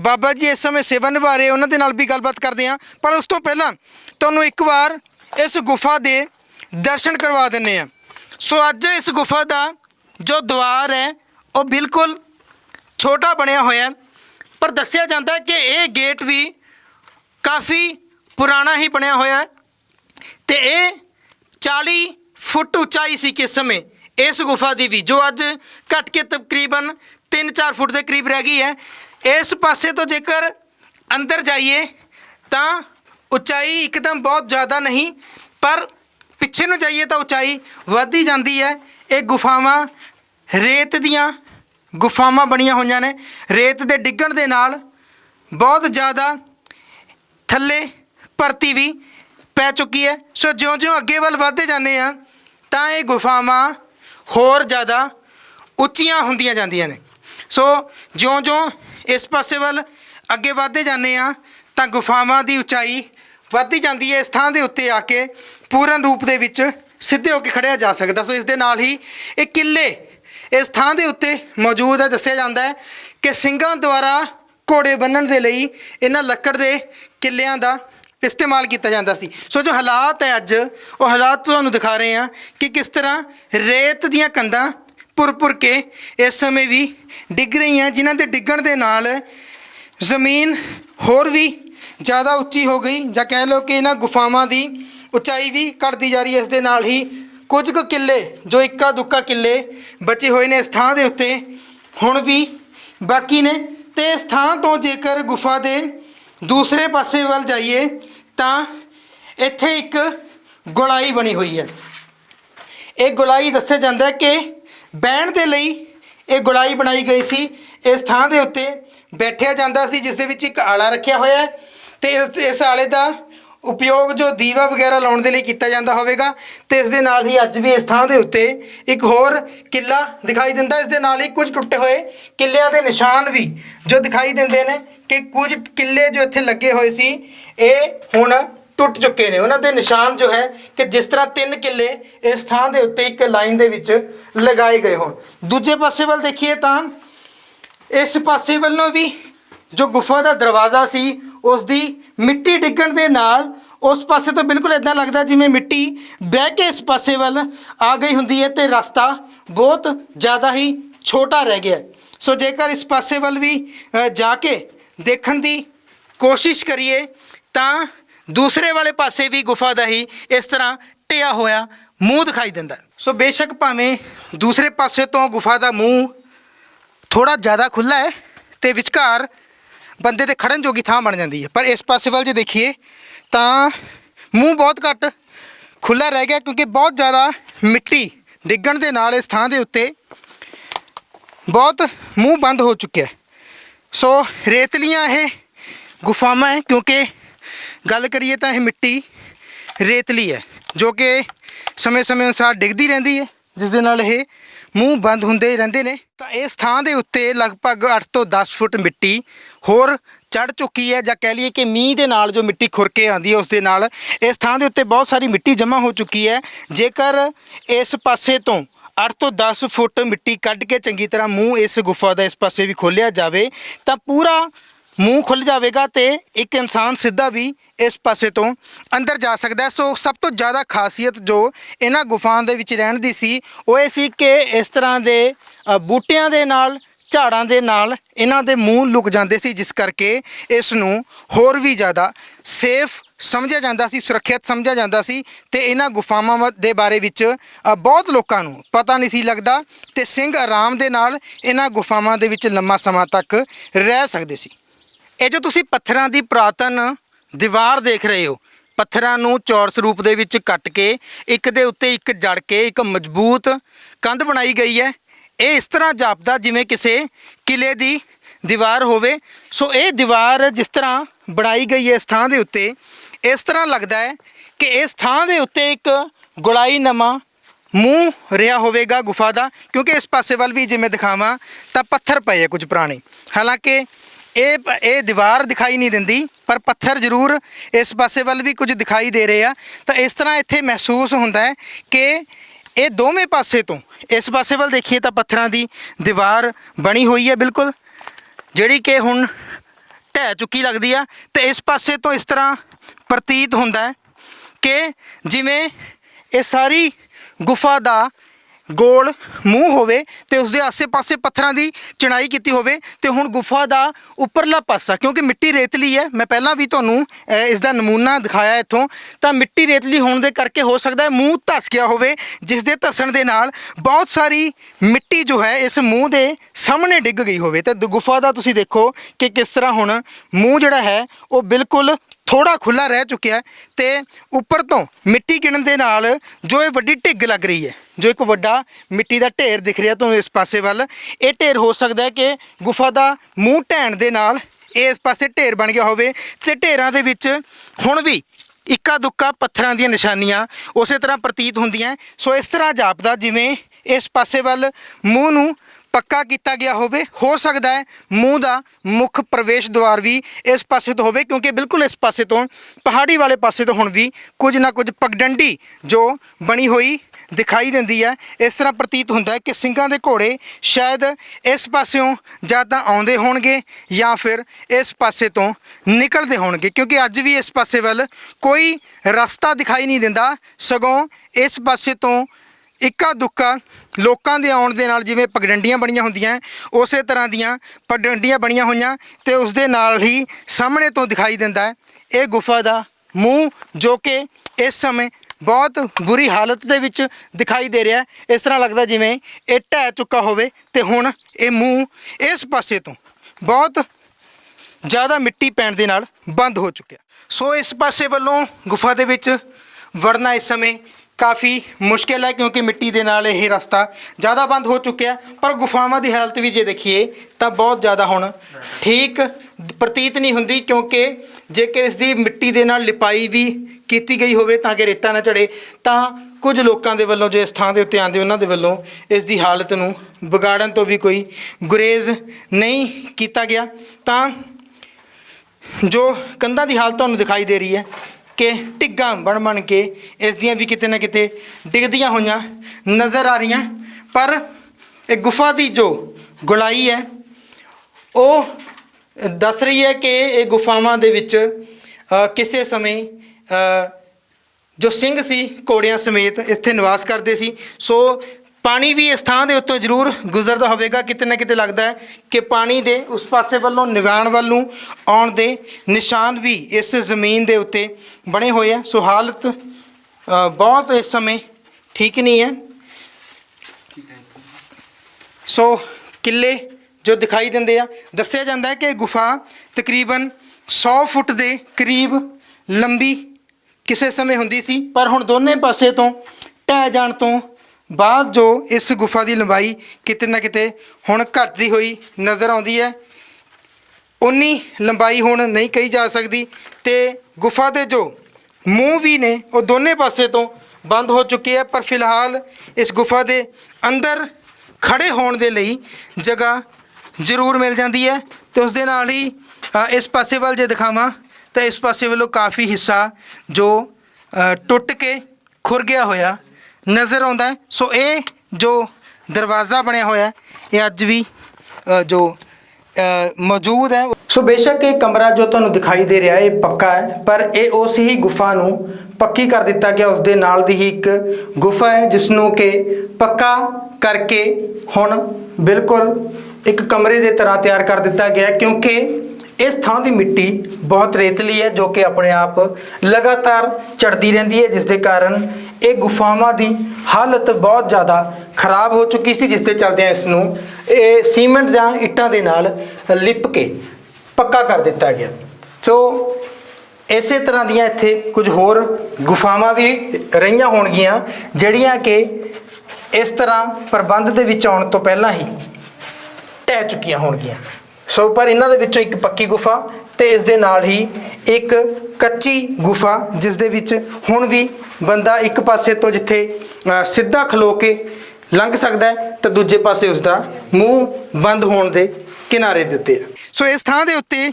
ਬਾਬਾ ਜੀ ਇਸ ਸਮੇਂ ਸੇਵਾ ਨਿਭਾ ਰਹੇ, ਉਹਨਾਂ ਦੇ ਨਾਲ ਵੀ ਗੱਲਬਾਤ ਕਰਦੇ ਹਾਂ। ਪਰ ਉਸ ਤੋਂ ਪਹਿਲਾਂ ਤੁਹਾਨੂੰ ਇੱਕ ਵਾਰ ਇਸ ਗੁਫਾ ਦੇ ਦਰਸ਼ਨ ਕਰਵਾ ਦਿੰਨੇ ਆ ਸੋ ਅੱਜ ਇਸ ਗੁਫਾ ਦਾ ਜੋ ਦੁਆਰ ਹੈ, ਉਹ ਬਿਲਕੁਲ ਛੋਟਾ ਬਣਿਆ ਹੋਇਆ ਹੈ। ਪਰ ਦੱਸਿਆ ਜਾਂਦਾ ਕਿ ਇਹ ਗੇਟ ਵੀ ਕਾਫੀ ਪੁਰਾਣਾ ਹੀ ਬਣਿਆ ਹੋਇਆ ਹੈ ਤੇ ਇਹ 40 ਫੁੱਟ ਉਚਾਈ ਸੀ ਕਿਸ ਸਮੇਂ, ਇਸ ਗੁਫਾ ਦੀ ਵੀ, ਜੋ ਅੱਜ ਘਟ ਕੇ ਤਕਰੀਬਨ 3-4 ਫੁੱਟ ਦੇ ਕਰੀਬ ਰਹਿ ਗਈ ਹੈ। ਇਸ ਪਾਸੇ ਤੋਂ ਜੇਕਰ ਅੰਦਰ ਜਾਈਏ ਤਾਂ ਉਚਾਈ ਇੱਕਦਮ ਬਹੁਤ ਜ਼ਿਆਦਾ ਨਹੀਂ, ਪਰ ਪਿੱਛੇ ਨੂੰ ਜਾਈਏ ਤਾਂ ਉਚਾਈ ਵੱਧਦੀ ਜਾਂਦੀ ਹੈ। ਇਹ ਗੁਫਾਵਾਂ ਰੇਤ ਦੀਆਂ ਗੁਫਾਵਾਂ ਬਣੀਆਂ ਹੋਈਆਂ ਨੇ। ਰੇਤ ਦੇ ਡਿੱਗਣ ਦੇ ਨਾਲ ਬਹੁਤ ਜ਼ਿਆਦਾ ਥੱਲੇ ਭਰਤੀ ਵੀ ਪੈ ਚੁੱਕੀ ਹੈ। ਸੋ ਜਿਉਂ-ਜਿਉਂ ਅੱਗੇ ਵੱਲ ਵਧਦੇ ਜਾਂਦੇ ਆ ਤਾਂ ਇਹ ਗੁਫਾਵਾਂ ਹੋਰ ਜ਼ਿਆਦਾ ਉੱਚੀਆਂ ਹੁੰਦੀਆਂ ਜਾਂਦੀਆਂ ਨੇ। ਸੋ ਜਿਉਂ-ਜਿਉਂ ਇਸ ਪਾਸੇ ਵੱਲ ਅੱਗੇ ਵਧਦੇ ਜਾਂਦੇ ਆ ਤਾਂ ਗੁਫਾਵਾਂ ਦੀ ਉਚਾਈ ਵੱਧਦੀ ਜਾਂਦੀ ਹੈ। ਇਸ ਥਾਂ ਦੇ ਉੱਤੇ ਆ ਕੇ ਪੂਰਨ ਰੂਪ ਦੇ ਵਿੱਚ ਸਿੱਧੇ ਹੋ ਕੇ ਖੜਿਆ ਜਾ ਸਕਦਾ। ਸੋ ਇਸ ਦੇ ਨਾਲ ਹੀ ਇਹ ਕਿਲੇ ਇਸ ਥਾਂ ਦੇ ਉੱਤੇ ਮੌਜੂਦ ਹੈ, ਦੱਸਿਆ ਜਾਂਦਾ ਹੈ ਕਿ ਸਿੰਘਾਂ ਦੁਆਰਾ ਘੋੜੇ ਬੰਨਣ ਦੇ ਲਈ ਇਹਨਾਂ ਲੱਕੜ ਦੇ ਕਿੱਲਿਆਂ ਦਾ ਇਸਤੇਮਾਲ ਕੀਤਾ ਜਾਂਦਾ ਸੀ। ਸੋ ਜੋ ਹਾਲਾਤ ਹੈ ਅੱਜ, ਉਹ ਹਾਲਾਤ ਤੁਹਾਨੂੰ ਦਿਖਾ ਰਹੇ ਹਾਂ ਕਿ ਕਿਸ ਤਰ੍ਹਾਂ ਰੇਤ ਦੀਆਂ ਕੰਧਾਂ ਪੁਰ-ਪੁਰ ਕੇ ਇਸ ਸਮੇਂ ਵੀ ਡਿੱਗ ਰਹੀਆਂ, ਜਿਨ੍ਹਾਂ ਦੇ ਡਿੱਗਣ ਦੇ ਨਾਲ ਜ਼ਮੀਨ ਹੋਰ ਵੀ ਜ਼ਿਆਦਾ ਉੱਚੀ ਹੋ ਗਈ ਜਾਂ ਕਹਿ ਲਓ ਕਿ ਇਹਨਾਂ ਗੁਫਾਵਾਂ ਦੀ ਉਚਾਈ ਵੀ ਘਟਦੀ ਜਾ ਰਹੀ ਹੈ। ਇਸ ਦੇ ਨਾਲ ਹੀ ਕੁਝ ਕੁ ਕਿੱਲੇ, ਜੋ ਇੱਕਾ ਦੁੱਕਾ ਕਿੱਲੇ ਬਚੇ ਹੋਏ ਨੇ ਇਸ ਥਾਂ ਦੇ ਉੱਤੇ, ਹੁਣ ਵੀ ਬਾਕੀ ਨੇ। ਤੇ ਇਸ ਥਾਂ ਤੋਂ ਜੇਕਰ ਗੁਫਾ ਦੇ ਦੂਸਰੇ ਪਾਸੇ ਵੱਲ ਜਾਈਏ, ਤਾਂ ਇੱਥੇ ਇੱਕ ਗੁਲਾਈ ਬਣੀ ਹੋਈ ਹੈ। ਇਹ ਗੁਲਾਈ ਦੱਸਿਆ ਜਾਂਦਾ ਕਿ ਬਹਿਣ ਦੇ ਲਈ ਇਹ ਗੁਲਾਈ ਬਣਾਈ ਗਈ ਸੀ। ਇਸ ਥਾਂ ਦੇ ਉੱਤੇ ਬੈਠਿਆ ਜਾਂਦਾ ਸੀ, ਜਿਸ ਦੇ ਵਿੱਚ ਇੱਕ ਆਲਾ ਰੱਖਿਆ ਹੋਇਆ ਹੈ। ਤੇ ਇਸ ਇਸ ਆਲੇ ਦਾ ਉਪਯੋਗ ਜੋ ਦੀਵਾ ਵਗੈਰਾ ਲਾਉਣ ਦੇ ਲਈ ਕੀਤਾ ਜਾਂਦਾ ਹੋਵੇਗਾ ਤੇ ਇਸ ਦੇ ਨਾਲ ਹੀ ਅੱਜ ਵੀ ਇਸ ਥਾਂ ਦੇ ਉੱਤੇ ਇੱਕ ਹੋਰ ਕਿੱਲਾ ਦਿਖਾਈ ਦਿੰਦਾ ਇਸ ਦੇ ਨਾਲ ਹੀ ਕੁਝ ਟੁੱਟੇ ਹੋਏ ਕਿੱਲਿਆਂ ਦੇ ਨਿਸ਼ਾਨ ਵੀ ਜੋ ਦਿਖਾਈ ਦਿੰਦੇ ਨੇ ਕਿ ਕੁਝ ਕਿੱਲੇ ਜੋ ਇੱਥੇ ਲੱਗੇ ਹੋਏ ਸੀ, ਇਹ ਹੁਣ ਟੁੱਟ ਚੁੱਕੇ ਨੇ। ਉਹਨਾਂ ਦੇ ਨਿਸ਼ਾਨ ਜੋ ਹੈ ਕਿ ਜਿਸ ਤਰ੍ਹਾਂ ਤਿੰਨ ਕਿੱਲੇ ਇਸ ਥਾਂ ਦੇ ਉੱਤੇ ਇੱਕ ਲਾਈਨ ਦੇ ਵਿੱਚ ਲਗਾਏ ਗਏ ਹੋਣ। ਦੂਜੇ ਪਾਸੇ ਵੱਲ ਦੇਖੀਏ ਤਾਂ ਇਸ ਪਾਸੇ ਵੱਲੋਂ ਵੀ ਜੋ ਗੁਫਾ ਦਾ ਦਰਵਾਜ਼ਾ ਸੀ, ਉਸ ਦੀ ਮਿੱਟੀ ਡਿੱਗਣ ਦੇ ਨਾਲ ਉਸ ਪਾਸੇ ਤੋਂ ਬਿਲਕੁਲ ਇਦਾਂ ਲੱਗਦਾ ਜਿਵੇਂ ਮਿੱਟੀ ਬਹਿ ਕੇ ਇਸ ਪਾਸੇ ਵੱਲ ਆ ਗਈ ਹੁੰਦੀ ਹੈ ਤੇ ਰਸਤਾ ਬਹੁਤ ਜ਼ਿਆਦਾ ਹੀ ਛੋਟਾ ਰਹਿ ਗਿਆ ਸੋ ਜੇਕਰ ਇਸ ਪਾਸੇ ਵੱਲ ਵੀ ਜਾ ਕੇ ਦੇਖਣ ਦੀ ਕੋਸ਼ਿਸ਼ ਕਰੀਏ, ਤਾਂ ਦੂਸਰੇ ਵਾਲੇ ਪਾਸੇ ਵੀ ਗੁਫਾ ਦਾ ਹੀ ਇਸ ਤਰ੍ਹਾਂ ਟਿਆ ਹੋਇਆ ਮੂੰਹ ਦਿਖਾਈ ਦਿੰਦਾ ਸੋ ਬੇਸ਼ੱਕ ਭਾਵੇਂ ਦੂਸਰੇ ਪਾਸੇ ਤੋਂ ਗੁਫਾ ਦਾ ਮੂੰਹ ਥੋੜਾ ਜ਼ਿਆਦਾ ਖੁੱਲਾ ਹੈ ਤੇ ਵਿਚਕਾਰ ਬੰਦੇ ਦੇ ਖੜਨ ਜੋਗੀ ਥਾਂ ਬਣ ਜਾਂਦੀ ਹੈ। ਪਰ ਇਸ ਪਾਸੇ ਵੱਲ ਜੇ ਦੇਖੀਏ ਤਾਂ ਮੂੰਹ ਬਹੁਤ ਘੱਟ ਖੁੱਲਾ ਰਹਿ ਗਿਆ ਕਿਉਂਕਿ ਬਹੁਤ ਜ਼ਿਆਦਾ ਮਿੱਟੀ ਡਿੱਗਣ ਦੇ ਨਾਲ ਇਸ ਥਾਂ ਦੇ ਉੱਤੇ ਬਹੁਤ ਮੂੰਹ ਬੰਦ ਹੋ ਚੁੱਕਿਆ ਸੋ ਰੇਤਲੀਆਂ ਇਹ ਗੁਫਾਵਾਂ ਹੈ ਕਿਉਂਕਿ ਗੱਲ ਕਰੀਏ ਤਾਂ ਇਹ ਮਿੱਟੀ ਰੇਤਲੀ ਹੈ, ਜੋ ਕਿ ਸਮੇਂ-ਸਮੇਂ ਅਨੁਸਾਰ ਡਿੱਗਦੀ ਰਹਿੰਦੀ ਹੈ, ਜਿਸ ਦੇ ਨਾਲ ਇਹ ਮੂੰਹ ਬੰਦ ਹੁੰਦੇ ਰਹਿੰਦੇ ਨੇ। ਤਾਂ ਇਸ ਥਾਂ ਦੇ ਉੱਤੇ ਲਗਭਗ 8 ਤੋਂ 10 ਫੁੱਟ ਮਿੱਟੀ ਹੋਰ ਚੜ ਚੁੱਕੀ ਹੈ ਜਾਂ ਕਹਿ ਲਈਏ ਕਿ ਮੀਂਹ ਦੇ ਨਾਲ ਜੋ ਮਿੱਟੀ ਖੁਰ ਕੇ ਆਉਂਦੀ ਹੈ, ਉਸ ਦੇ ਨਾਲ ਇਸ ਥਾਂ ਦੇ ਉੱਤੇ ਬਹੁਤ ਸਾਰੀ ਮਿੱਟੀ ਜਮ੍ਹਾਂ ਹੋ ਚੁੱਕੀ ਹੈ। ਜੇਕਰ ਇਸ ਪਾਸੇ ਤੋਂ 8 ਤੋਂ 10 ਫੁੱਟ ਮਿੱਟੀ ਕੱਢ ਕੇ ਚੰਗੀ ਤਰ੍ਹਾਂ ਮੂੰਹ ਇਸ ਗੁਫਾ ਦਾ ਇਸ ਪਾਸੇ ਵੀ ਖੋਲਿਆ ਜਾਵੇ, ਤਾਂ ਪੂਰਾ ਮੂੰਹ ਖੁੱਲ ਜਾਵੇਗਾ ਤੇ ਇੱਕ ਇਨਸਾਨ ਸਿੱਧਾ ਵੀ ਇਸ ਪਾਸੇ ਤੋਂ ਅੰਦਰ ਜਾ ਸਕਦਾ ਸੋ ਸਭ ਤੋਂ ਜ਼ਿਆਦਾ ਖਾਸੀਅਤ ਜੋ ਇਹਨਾਂ ਗੁਫਾਵਾਂ ਦੇ ਵਿੱਚ ਰਹਿਣ ਦੀ ਸੀ, ਉਹ ਇਹ ਸੀ ਕਿ ਇਸ ਤਰ੍ਹਾਂ ਦੇ ਬੂਟਿਆਂ ਦੇ ਨਾਲ ਝਾੜਾਂ ਦੇ ਨਾਲ ਇਹਨਾਂ ਦੇ ਮੂੰਹ ਲੁਕ ਜਾਂਦੇ ਸੀ, ਜਿਸ ਕਰਕੇ ਇਸ ਨੂੰ ਹੋਰ ਵੀ ਜ਼ਿਆਦਾ ਸੇਫ ਸਮਝਿਆ ਜਾਂਦਾ ਸੀ, ਸੁਰੱਖਿਅਤ ਸਮਝਿਆ ਜਾਂਦਾ ਸੀ ਤੇ ਇਹਨਾਂ ਗੁਫਾਵਾਂ ਵਾ- ਦੇ ਬਾਰੇ ਵਿੱਚ ਬਹੁਤ ਲੋਕਾਂ ਨੂੰ ਪਤਾ ਨਹੀਂ ਸੀ ਲੱਗਦਾ ਤੇ ਸਿੰਘ ਆਰਾਮ ਦੇ ਨਾਲ ਇਹਨਾਂ ਗੁਫਾਵਾਂ ਦੇ ਵਿੱਚ ਲੰਮਾ ਸਮਾਂ ਤੱਕ ਰਹਿ ਸਕਦੇ ਸੀ। ਇਹ ਜੋ ਤੁਸੀਂ ਪੱਥਰਾਂ ਦੀ ਪੁਰਾਤਨ ਦੀਵਾਰ ਦੇਖ ਰਹੇ ਹੋ, ਪੱਥਰਾਂ ਨੂੰ ਚੌਰਸ ਰੂਪ ਦੇ ਵਿੱਚ ਕੱਟ ਕੇ, ਇੱਕ ਦੇ ਉੱਤੇ ਇੱਕ ਜੜ ਕੇ, ਇੱਕ ਮਜ਼ਬੂਤ ਕੰਧ ਬਣਾਈ ਗਈ ਹੈ। ਇਹ ਇਸ ਤਰ੍ਹਾਂ ਜਾਪਦਾ ਜਿਵੇਂ ਕਿਸੇ ਕਿਲੇ ਦੀ ਦੀਵਾਰ ਹੋਵੇ। ਸੋ ਇਹ ਦੀਵਾਰ ਜਿਸ ਤਰ੍ਹਾਂ ਬਣਾਈ ਗਈ ਹੈ ਇਸ ਥਾਂ ਦੇ ਉੱਤੇ, ਇਸ ਤਰ੍ਹਾਂ ਲੱਗਦਾ ਹੈ ਕਿ ਇਸ ਥਾਂ ਦੇ ਉੱਤੇ ਇੱਕ ਗੁਲਾਈ ਨਮਾ ਮੂੰਹ ਰਿਹਾ ਹੋਵੇਗਾ ਗੁਫਾ ਦਾ, ਕਿਉਂਕਿ ਇਸ ਪਾਸੇ ਵੱਲ ਵੀ ਜਿਵੇਂ ਦਿਖਾਵਾਂ ਤਾਂ ਪੱਥਰ ਪਏ ਆ ਕੁਝ ਪੁਰਾਣੇ। ਹਾਲਾਂਕਿ ਇਹ ਇਹ ਦੀਵਾਰ ਦਿਖਾਈ ਨਹੀਂ ਦਿੰਦੀ, ਪਰ ਪੱਥਰ ਜ਼ਰੂਰ ਇਸ ਪਾਸੇ ਵੱਲ ਵੀ ਕੁਝ ਦਿਖਾਈ ਦੇ ਰਹੇ ਆ। ਤਾਂ ਇਸ ਤਰ੍ਹਾਂ ਇੱਥੇ ਮਹਿਸੂਸ ਹੁੰਦਾ ਹੈ ਕਿ ਇਹ ਦੋਵੇਂ ਪਾਸੇ ਤੋਂ, ਇਸ ਪਾਸੇ ਵੱਲ ਦੇਖੀਏ ਤਾਂ ਪੱਥਰਾਂ ਦੀ ਦੀਵਾਰ ਬਣੀ ਹੋਈ ਹੈ ਬਿਲਕੁਲ, ਜਿਹੜੀ ਕਿ ਹੁਣ ਢਹਿ ਚੁੱਕੀ ਲੱਗਦੀ ਆ ਤੇ ਇਸ ਪਾਸੇ ਤੋਂ ਇਸ ਤਰ੍ਹਾਂ ਪ੍ਰਤੀਤ ਹੁੰਦਾ ਹੈ ਕਿ ਜਿਵੇਂ ਇਹ ਸਾਰੀ ਗੁਫਾ ਦਾ ਗੋਲ ਮੂੰਹ ਹੋਵੇ ਤੇ ਉਸ ਦੇ ਆਸੇ-ਪਾਸੇ ਪੱਥਰਾਂ ਦੀ ਚਿਣਾਈ ਕੀਤੀ ਹੋਵੇ ਤੇ ਹੁਣ ਗੁਫਾ ਦਾ ਉੱਪਰਲਾ ਪਾਸਾ, ਕਿਉਂਕਿ ਮਿੱਟੀ ਰੇਤਲੀ ਹੈ, ਮੈਂ ਪਹਿਲਾਂ ਵੀ ਤੁਹਾਨੂੰ ਇਸ ਦਾ ਨਮੂਨਾ ਦਿਖਾਇਆ ਇੱਥੋਂ, ਤਾਂ ਮਿੱਟੀ ਰੇਤਲੀ ਹੋਣ ਦੇ ਕਰਕੇ ਹੋ ਸਕਦਾ ਹੈ ਮੂੰਹ ਧਸ ਗਿਆ ਹੋਵੇ, ਜਿਸ ਦੇ ਧਸਣ ਦੇ ਨਾਲ ਬਹੁਤ ਸਾਰੀ ਮਿੱਟੀ ਜੋ ਹੈ, ਇਸ ਮੂੰਹ ਦੇ ਸਾਹਮਣੇ ਡਿੱਗ ਗਈ ਹੋਵੇ। ਤੇ ਦ- ਗੁਫਾ ਦਾ ਤੁਸੀਂ ਦੇਖੋ ਕਿ ਕਿਸ ਤਰ੍ਹਾਂ ਹੁਣ ਮੂੰਹ ਜਿਹੜਾ ਹੈ, ਉਹ ਬਿਲਕੁਲ ਥੋੜਾ ਖੁੱਲਾ ਰਹਿ ਚੁੱਕਿਆ ਹੈ ਤੇ ਉੱਪਰ ਤੋਂ ਮਿੱਟੀ ਗਿਣਨ ਦੇ ਨਾਲ ਜੋ ਇਹ ਵੱਡੀ ਢਿੱਗ ਲੱਗ ਰਹੀ ਹੈ ਜੋ ਇੱਕ ਵੱਡਾ ਮਿੱਟੀ ਦਾ ਢੇਰ ਦਿਖ ਰਿਹਾ ਤੁਹਾਨੂੰ ਇਸ ਪਾਸੇ ਵੱਲ, ਇਹ ਢੇਰ ਹੋ ਸਕਦਾ ਹੈ ਕਿ ਗੁਫਾ ਦਾ ਮੂੰਹ ਢਹਿਣ ਦੇ ਨਾਲ ਇਸ ਪਾਸੇ ਢੇਰ ਬਣ ਗਿਆ ਹੋਵੇ ਤੇ ਢੇਰਾਂ ਦੇ ਵਿੱਚ ਹੁਣ ਵੀ ਇੱਕਾ ਦੁੱਕਾ ਪੱਥਰਾਂ ਦੀਆਂ ਨਿਸ਼ਾਨੀਆਂ ਉਸੇ ਤਰ੍ਹਾਂ ਪ੍ਰਤੀਤ ਹੁੰਦੀਆਂ ਸੋ ਇਸ ਤਰ੍ਹਾਂ ਜਾਪਦਾ ਜਿਵੇਂ ਇਸ ਪਾਸੇ ਵੱਲ ਮੂੰਹ ਨੂੰ ਪੱਕਾ ਕੀਤਾ ਗਿਆ ਹੋਵੇ, ਹੋ ਸਕਦਾ ਹੈ ਮੂੰਹ ਦਾ ਮੁੱਖ ਪ੍ਰਵੇਸ਼ ਦੁਆਰ ਵੀ ਇਸ ਪਾਸੇ ਤੋਂ ਹੋਵੇ, ਕਿਉਂਕਿ ਬਿਲਕੁਲ ਇਸ ਪਾਸੇ ਤੋਂ, ਪਹਾੜੀ ਵਾਲੇ ਪਾਸੇ ਤੋਂ ਹੁਣ ਵੀ ਕੁਝ ਨਾ ਕੁਝ ਪਗਡੰਡੀ ਜੋ ਬਣੀ ਹੋਈ ਦਿਖਾਈ ਦਿੰਦੀ ਹੈ। ਇਸ ਤਰ੍ਹਾਂ ਪ੍ਰਤੀਤ ਹੁੰਦਾ ਹੈ ਕਿ ਸਿੰਘਾਂ ਦੇ ਘੋੜੇ ਸ਼ਾਇਦ ਇਸ ਪਾਸਿਓਂ ਜਾਂ ਤਾਂ ਆਉਂਦੇ ਹੋਣਗੇ ਜਾਂ ਫਿਰ ਇਸ ਪਾਸੇ ਤੋਂ ਨਿਕਲਦੇ ਹੋਣਗੇ, ਕਿਉਂਕਿ ਅੱਜ ਵੀ ਇਸ ਪਾਸੇ ਵੱਲ ਕੋਈ ਰਸਤਾ ਦਿਖਾਈ ਨਹੀਂ ਦਿੰਦਾ। ਸਗੋਂ ਇਸ ਪਾਸੇ ਤੋਂ ਇੱਕਾ ਦੁੱਕਾ ਲੋਕਾਂ ਦੇ ਆਉਣ ਦੇ ਨਾਲ ਜਿਵੇਂ ਪਗਡੰਡੀਆਂ ਬਣੀਆਂ ਹੁੰਦੀਆਂ ਉਸੇ ਤਰ੍ਹਾਂ ਦੀਆਂ ਪਗਡੰਡੀਆਂ ਬਣੀਆਂ ਹੋਈਆਂ ਤੇ ਉਸ ਦੇ ਨਾਲ ਹੀ ਸਾਹਮਣੇ ਤੋਂ ਦਿਖਾਈ ਦਿੰਦਾ ਹੈ। ਇਹ ਗੁਫਾ ਦਾ ਮੂੰਹ ਜੋ ਕਿ ਇਸ ਸਮੇਂ ਬਹੁਤ ਬੁਰੀ ਹਾਲਤ ਦੇ ਵਿੱਚ ਦਿਖਾਈ ਦੇ ਰਿਹਾ ਇਸ ਤਰ੍ਹਾਂ ਲੱਗਦਾ ਜਿਵੇਂ ਇਹ ਢਹਿ ਚੁੱਕਾ ਹੋਵੇ ਤੇ ਹੁਣ ਇਹ ਮੂੰਹ ਇਸ ਪਾਸੇ ਤੋਂ ਬਹੁਤ ਜ਼ਿਆਦਾ ਮਿੱਟੀ ਪੈਣ ਦੇ ਨਾਲ ਬੰਦ ਹੋ ਚੁੱਕਿਆ। ਸੋ ਇਸ ਪਾਸੇ ਵੱਲੋਂ ਗੁਫਾ ਦੇ ਵਿੱਚ ਵੜਨਾ ਇਸ ਸਮੇਂ ਕਾਫੀ ਮੁਸ਼ਕਿਲ ਹੈ ਕਿਉਂਕਿ ਮਿੱਟੀ ਦੇ ਨਾਲ ਇਹ ਰਸਤਾ ਜ਼ਿਆਦਾ ਬੰਦ ਹੋ ਚੁੱਕਿਆ ਪਰ ਗੁਫਾਵਾਂ ਦੀ ਹਾਲਤ ਵੀ ਜੇ ਦੇਖੀਏ ਤਾਂ ਬਹੁਤ ਜ਼ਿਆਦਾ ਹੁਣ ਠੀਕ ਪ੍ਰਤੀਤ ਨਹੀਂ ਹੁੰਦੀ ਕਿਉਂਕਿ ਜੇਕਰ ਇਸ ਦੀ ਮਿੱਟੀ ਦੇ ਨਾਲ ਲਿਪਾਈ ਵੀ ਕੀਤੀ ਗਈ ਹੋਵੇ ਤਾਂ ਕਿ ਰੇਤਾ ਨਾ ਚੜੇ ਤਾਂ ਕੁਝ ਲੋਕਾਂ ਦੇ ਵੱਲੋਂ ਜੋ ਇਸ ਥਾਂ ਦੇ ਉੱਤੇ ਆਉਂਦੇ ਉਹਨਾਂ ਦੇ ਵੱਲੋਂ ਇਸ ਦੀ ਹਾਲਤ ਨੂੰ ਵਿਗਾੜਨ ਤੋਂ ਵੀ ਕੋਈ ਗੁਰੇਜ਼ ਨਹੀਂ ਕੀਤਾ ਗਿਆ। ਤਾਂ ਜੋ ਕੰਧਾਂ ਦੀ ਹਾਲਤ ਤੁਹਾਨੂੰ ਦਿਖਾਈ ਦੇ ਰਹੀ ਹੈ ਕਿ ਟਿੱਗਾਂ ਬਣ ਬਣ ਕੇ ਇਸ ਦੀਆਂ ਵੀ ਕਿਤੇ ਨਾ ਕਿਤੇ ਡਿੱਗਦੀਆਂ ਹੋਈਆਂ ਨਜ਼ਰ ਆ ਰਹੀਆਂ। ਪਰ ਇਹ ਗੁਫਾ ਦੀ ਜੋ ਗੁਲਾਈ ਹੈ, ਉਹ ਦੱਸ ਰਹੀ ਹੈ ਕਿ ਇਹ ਗੁਫਾਵਾਂ ਦੇ ਵਿੱਚ ਕਿਸੇ ਸਮੇਂ ਜੋ ਸਿੰਘ ਸੀ, ਘੋੜਿਆਂ ਸਮੇਤ ਇੱਥੇ ਨਿਵਾਸ ਕਰਦੇ ਸੀ। ਸੋ ਪਾਣੀ ਵੀ ਇਸ ਥਾਂ ਦੇ ਉੱਤੋਂ ਜ਼ਰੂਰ ਗੁਜ਼ਰਦਾ ਹੋਵੇਗਾ। ਕਿਤੇ ਨਾ ਕਿਤੇ ਲੱਗਦਾ ਹੈ ਕਿ ਪਾਣੀ ਦੇ ਉਸ ਪਾਸੇ ਵੱਲੋਂ ਨਿਵਾਣ ਵੱਲ ਨੂੰ ਆਉਣ ਦੇ ਨਿਸ਼ਾਨ ਵੀ ਇਸ ਜ਼ਮੀਨ ਦੇ ਉੱਤੇ ਬਣੇ ਹੋਏ ਆ ਸੋ ਹਾਲਤ ਬਹੁਤ ਇਸ ਸਮੇਂ ਠੀਕ ਨਹੀਂ ਹੈ। ਸੋ ਕਿੱਲੇ ਜੋ ਦਿਖਾਈ ਦਿੰਦੇ ਆ, ਦੱਸਿਆ ਜਾਂਦਾ ਹੈ ਕਿ ਗੁਫਾ ਤਕਰੀਬਨ 100 ਫੁੱਟ ਦੇ ਕਰੀਬ ਲੰਬੀ ਕਿਸੇ ਸਮੇਂ ਹੁੰਦੀ ਸੀ, ਪਰ ਹੁਣ ਦੋਨੇ ਪਾਸੇ ਤੋਂ ਢਹਿ ਜਾਣ ਤੋਂ ਬਾਅਦ ਜੋ ਇਸ ਗੁਫਾ ਦੀ ਲੰਬਾਈ ਕਿਤੇ ਨਾ ਕਿਤੇ ਹੁਣ ਘਟਦੀ ਹੋਈ ਨਜ਼ਰ ਆਉਂਦੀ ਹੈ। ਉਨੀ ਲੰਬਾਈ ਹੁਣ ਨਹੀਂ ਕਹੀ ਜਾ ਸਕਦੀ ਤੇ ਗੁਫਾ ਦੇ ਜੋ ਮੂੰਹ ਵੀ ਨੇ, ਉਹ ਦੋਨੇ ਪਾਸੇ ਤੋਂ ਬੰਦ ਹੋ ਚੁੱਕੇ ਆ, ਪਰ ਫਿਲਹਾਲ ਇਸ ਗੁਫਾ ਦੇ ਅੰਦਰ ਖੜੇ ਹੋਣ ਦੇ ਲਈ ਜਗ੍ਹਾ ਜ਼ਰੂਰ ਮਿਲ ਜਾਂਦੀ ਹੈ ਤੇ ਉਸ ਦੇ ਨਾਲ ਹੀ ਇਸ ਪਾਸੇ ਵੱਲ ਜੇ ਦਿਖਾਵਾਂ, ਤਾਂ ਇਸ ਪਾਸੇ ਵੱਲੋਂ ਕਾਫੀ ਹਿੱਸਾ ਜੋ ਟੁੱਟ ਕੇ ਖੁਰ ਗਿਆ ਹੋਇਆ ਨਜ਼ਰ ਆਉਂਦਾ ਸੋ ਇਹ ਜੋ ਦਰਵਾਜ਼ਾ ਬਣਿਆ ਹੋਇਆ ਇਹ ਅੱਜ ਵੀ ਜੋ ਮੌਜੂਦ ਹੈ। ਸੋ ਬੇਸ਼ੱਕ ਇਹ ਕਮਰਾ ਜੋ ਤੁਹਾਨੂੰ ਦਿਖਾਈ ਦੇ ਰਿਹਾ ਇਹ ਪੱਕਾ ਹੈ, ਪਰ ਇਹ ਉਸ ਹੀ ਗੁਫਾ ਨੂੰ ਪੱਕੀ ਕਰ ਦਿੱਤਾ ਗਿਆ। ਉਸ ਦੇ ਨਾਲ ਦੀ ਹੀ ਇੱਕ ਗੁਫਾ ਹੈ ਜਿਸ ਨੂੰ ਕਿ ਪੱਕਾ ਕਰਕੇ ਹੁਣ ਬਿਲਕੁਲ ਇੱਕ ਕਮਰੇ ਦੇ ਤਰ੍ਹਾਂ ਤਿਆਰ ਕਰ ਦਿੱਤਾ ਗਿਆ ਕਿਉਂਕਿ ਇਸ ਥਾਂ ਦੀ ਮਿੱਟੀ ਬਹੁਤ ਰੇਤਲੀ ਹੈ, ਜੋ ਕਿ ਆਪਣੇ ਆਪ ਲਗਾਤਾਰ ਚੜਦੀ ਰਹਿੰਦੀ ਹੈ ਜਿਸ ਦੇ ਕਾਰਨ ਇਹ ਗੁਫਾਵਾਂ ਦੀ ਹਾਲਤ ਬਹੁਤ ਜ਼ਿਆਦਾ ਖਰਾਬ ਹੋ ਚੁੱਕੀ ਸੀ ਜਿਸ ਦੇ ਚਲਦਿਆਂ ਇਸ ਨੂੰ ਇਹ ਸੀਮੈਂਟ ਜਾਂ ਇੱਟਾਂ ਦੇ ਨਾਲ ਲਿਪ ਕੇ ਪੱਕਾ ਕਰ ਦਿੱਤਾ ਗਿਆ। ਸੋ ਇਸੇ ਤਰ੍ਹਾਂ ਦੀਆਂ ਇੱਥੇ ਕੁਝ ਹੋਰ ਗੁਫਾਵਾਂ ਵੀ ਰਹੀਆਂ ਹੋਣਗੀਆਂ, ਜਿਹੜੀਆਂ ਕਿ ਇਸ ਤਰ੍ਹਾਂ ਪ੍ਰਬੰਧ ਦੇ ਵਿੱਚ ਆਉਣ ਤੋਂ ਪਹਿਲਾਂ ਹੀ ਢਹਿ ਚੁੱਕੀਆਂ ਹੋਣਗੀਆਂ। ਸੋ ਪਰ ਇਹਨਾਂ ਦੇ ਵਿੱਚੋਂ ਇੱਕ ਪੱਕੀ ਗੁਫਾ ਤੇ ਇਸ ਦੇ ਨਾਲ ਹੀ ਇੱਕ ਕੱਚੀ ਗੁਫਾ, ਜਿਸ ਦੇ ਵਿੱਚ ਹੁਣ ਵੀ ਬੰਦਾ ਇੱਕ ਪਾਸੇ ਤੋਂ ਜਿੱਥੇ ਸਿੱਧਾ ਖਲੋ ਕੇ ਲੰਘ ਸਕਦਾ ਹੈ ਤਾਂ ਦੂਜੇ ਪਾਸੇ ਉਸ ਦਾ ਮੂੰਹ ਬੰਦ ਹੋਣ ਦੇ ਕਿਨਾਰੇ ਦੇ ਉੱਤੇ ਆ। ਸੋ ਇਸ ਥਾਂ ਦੇ ਉੱਤੇ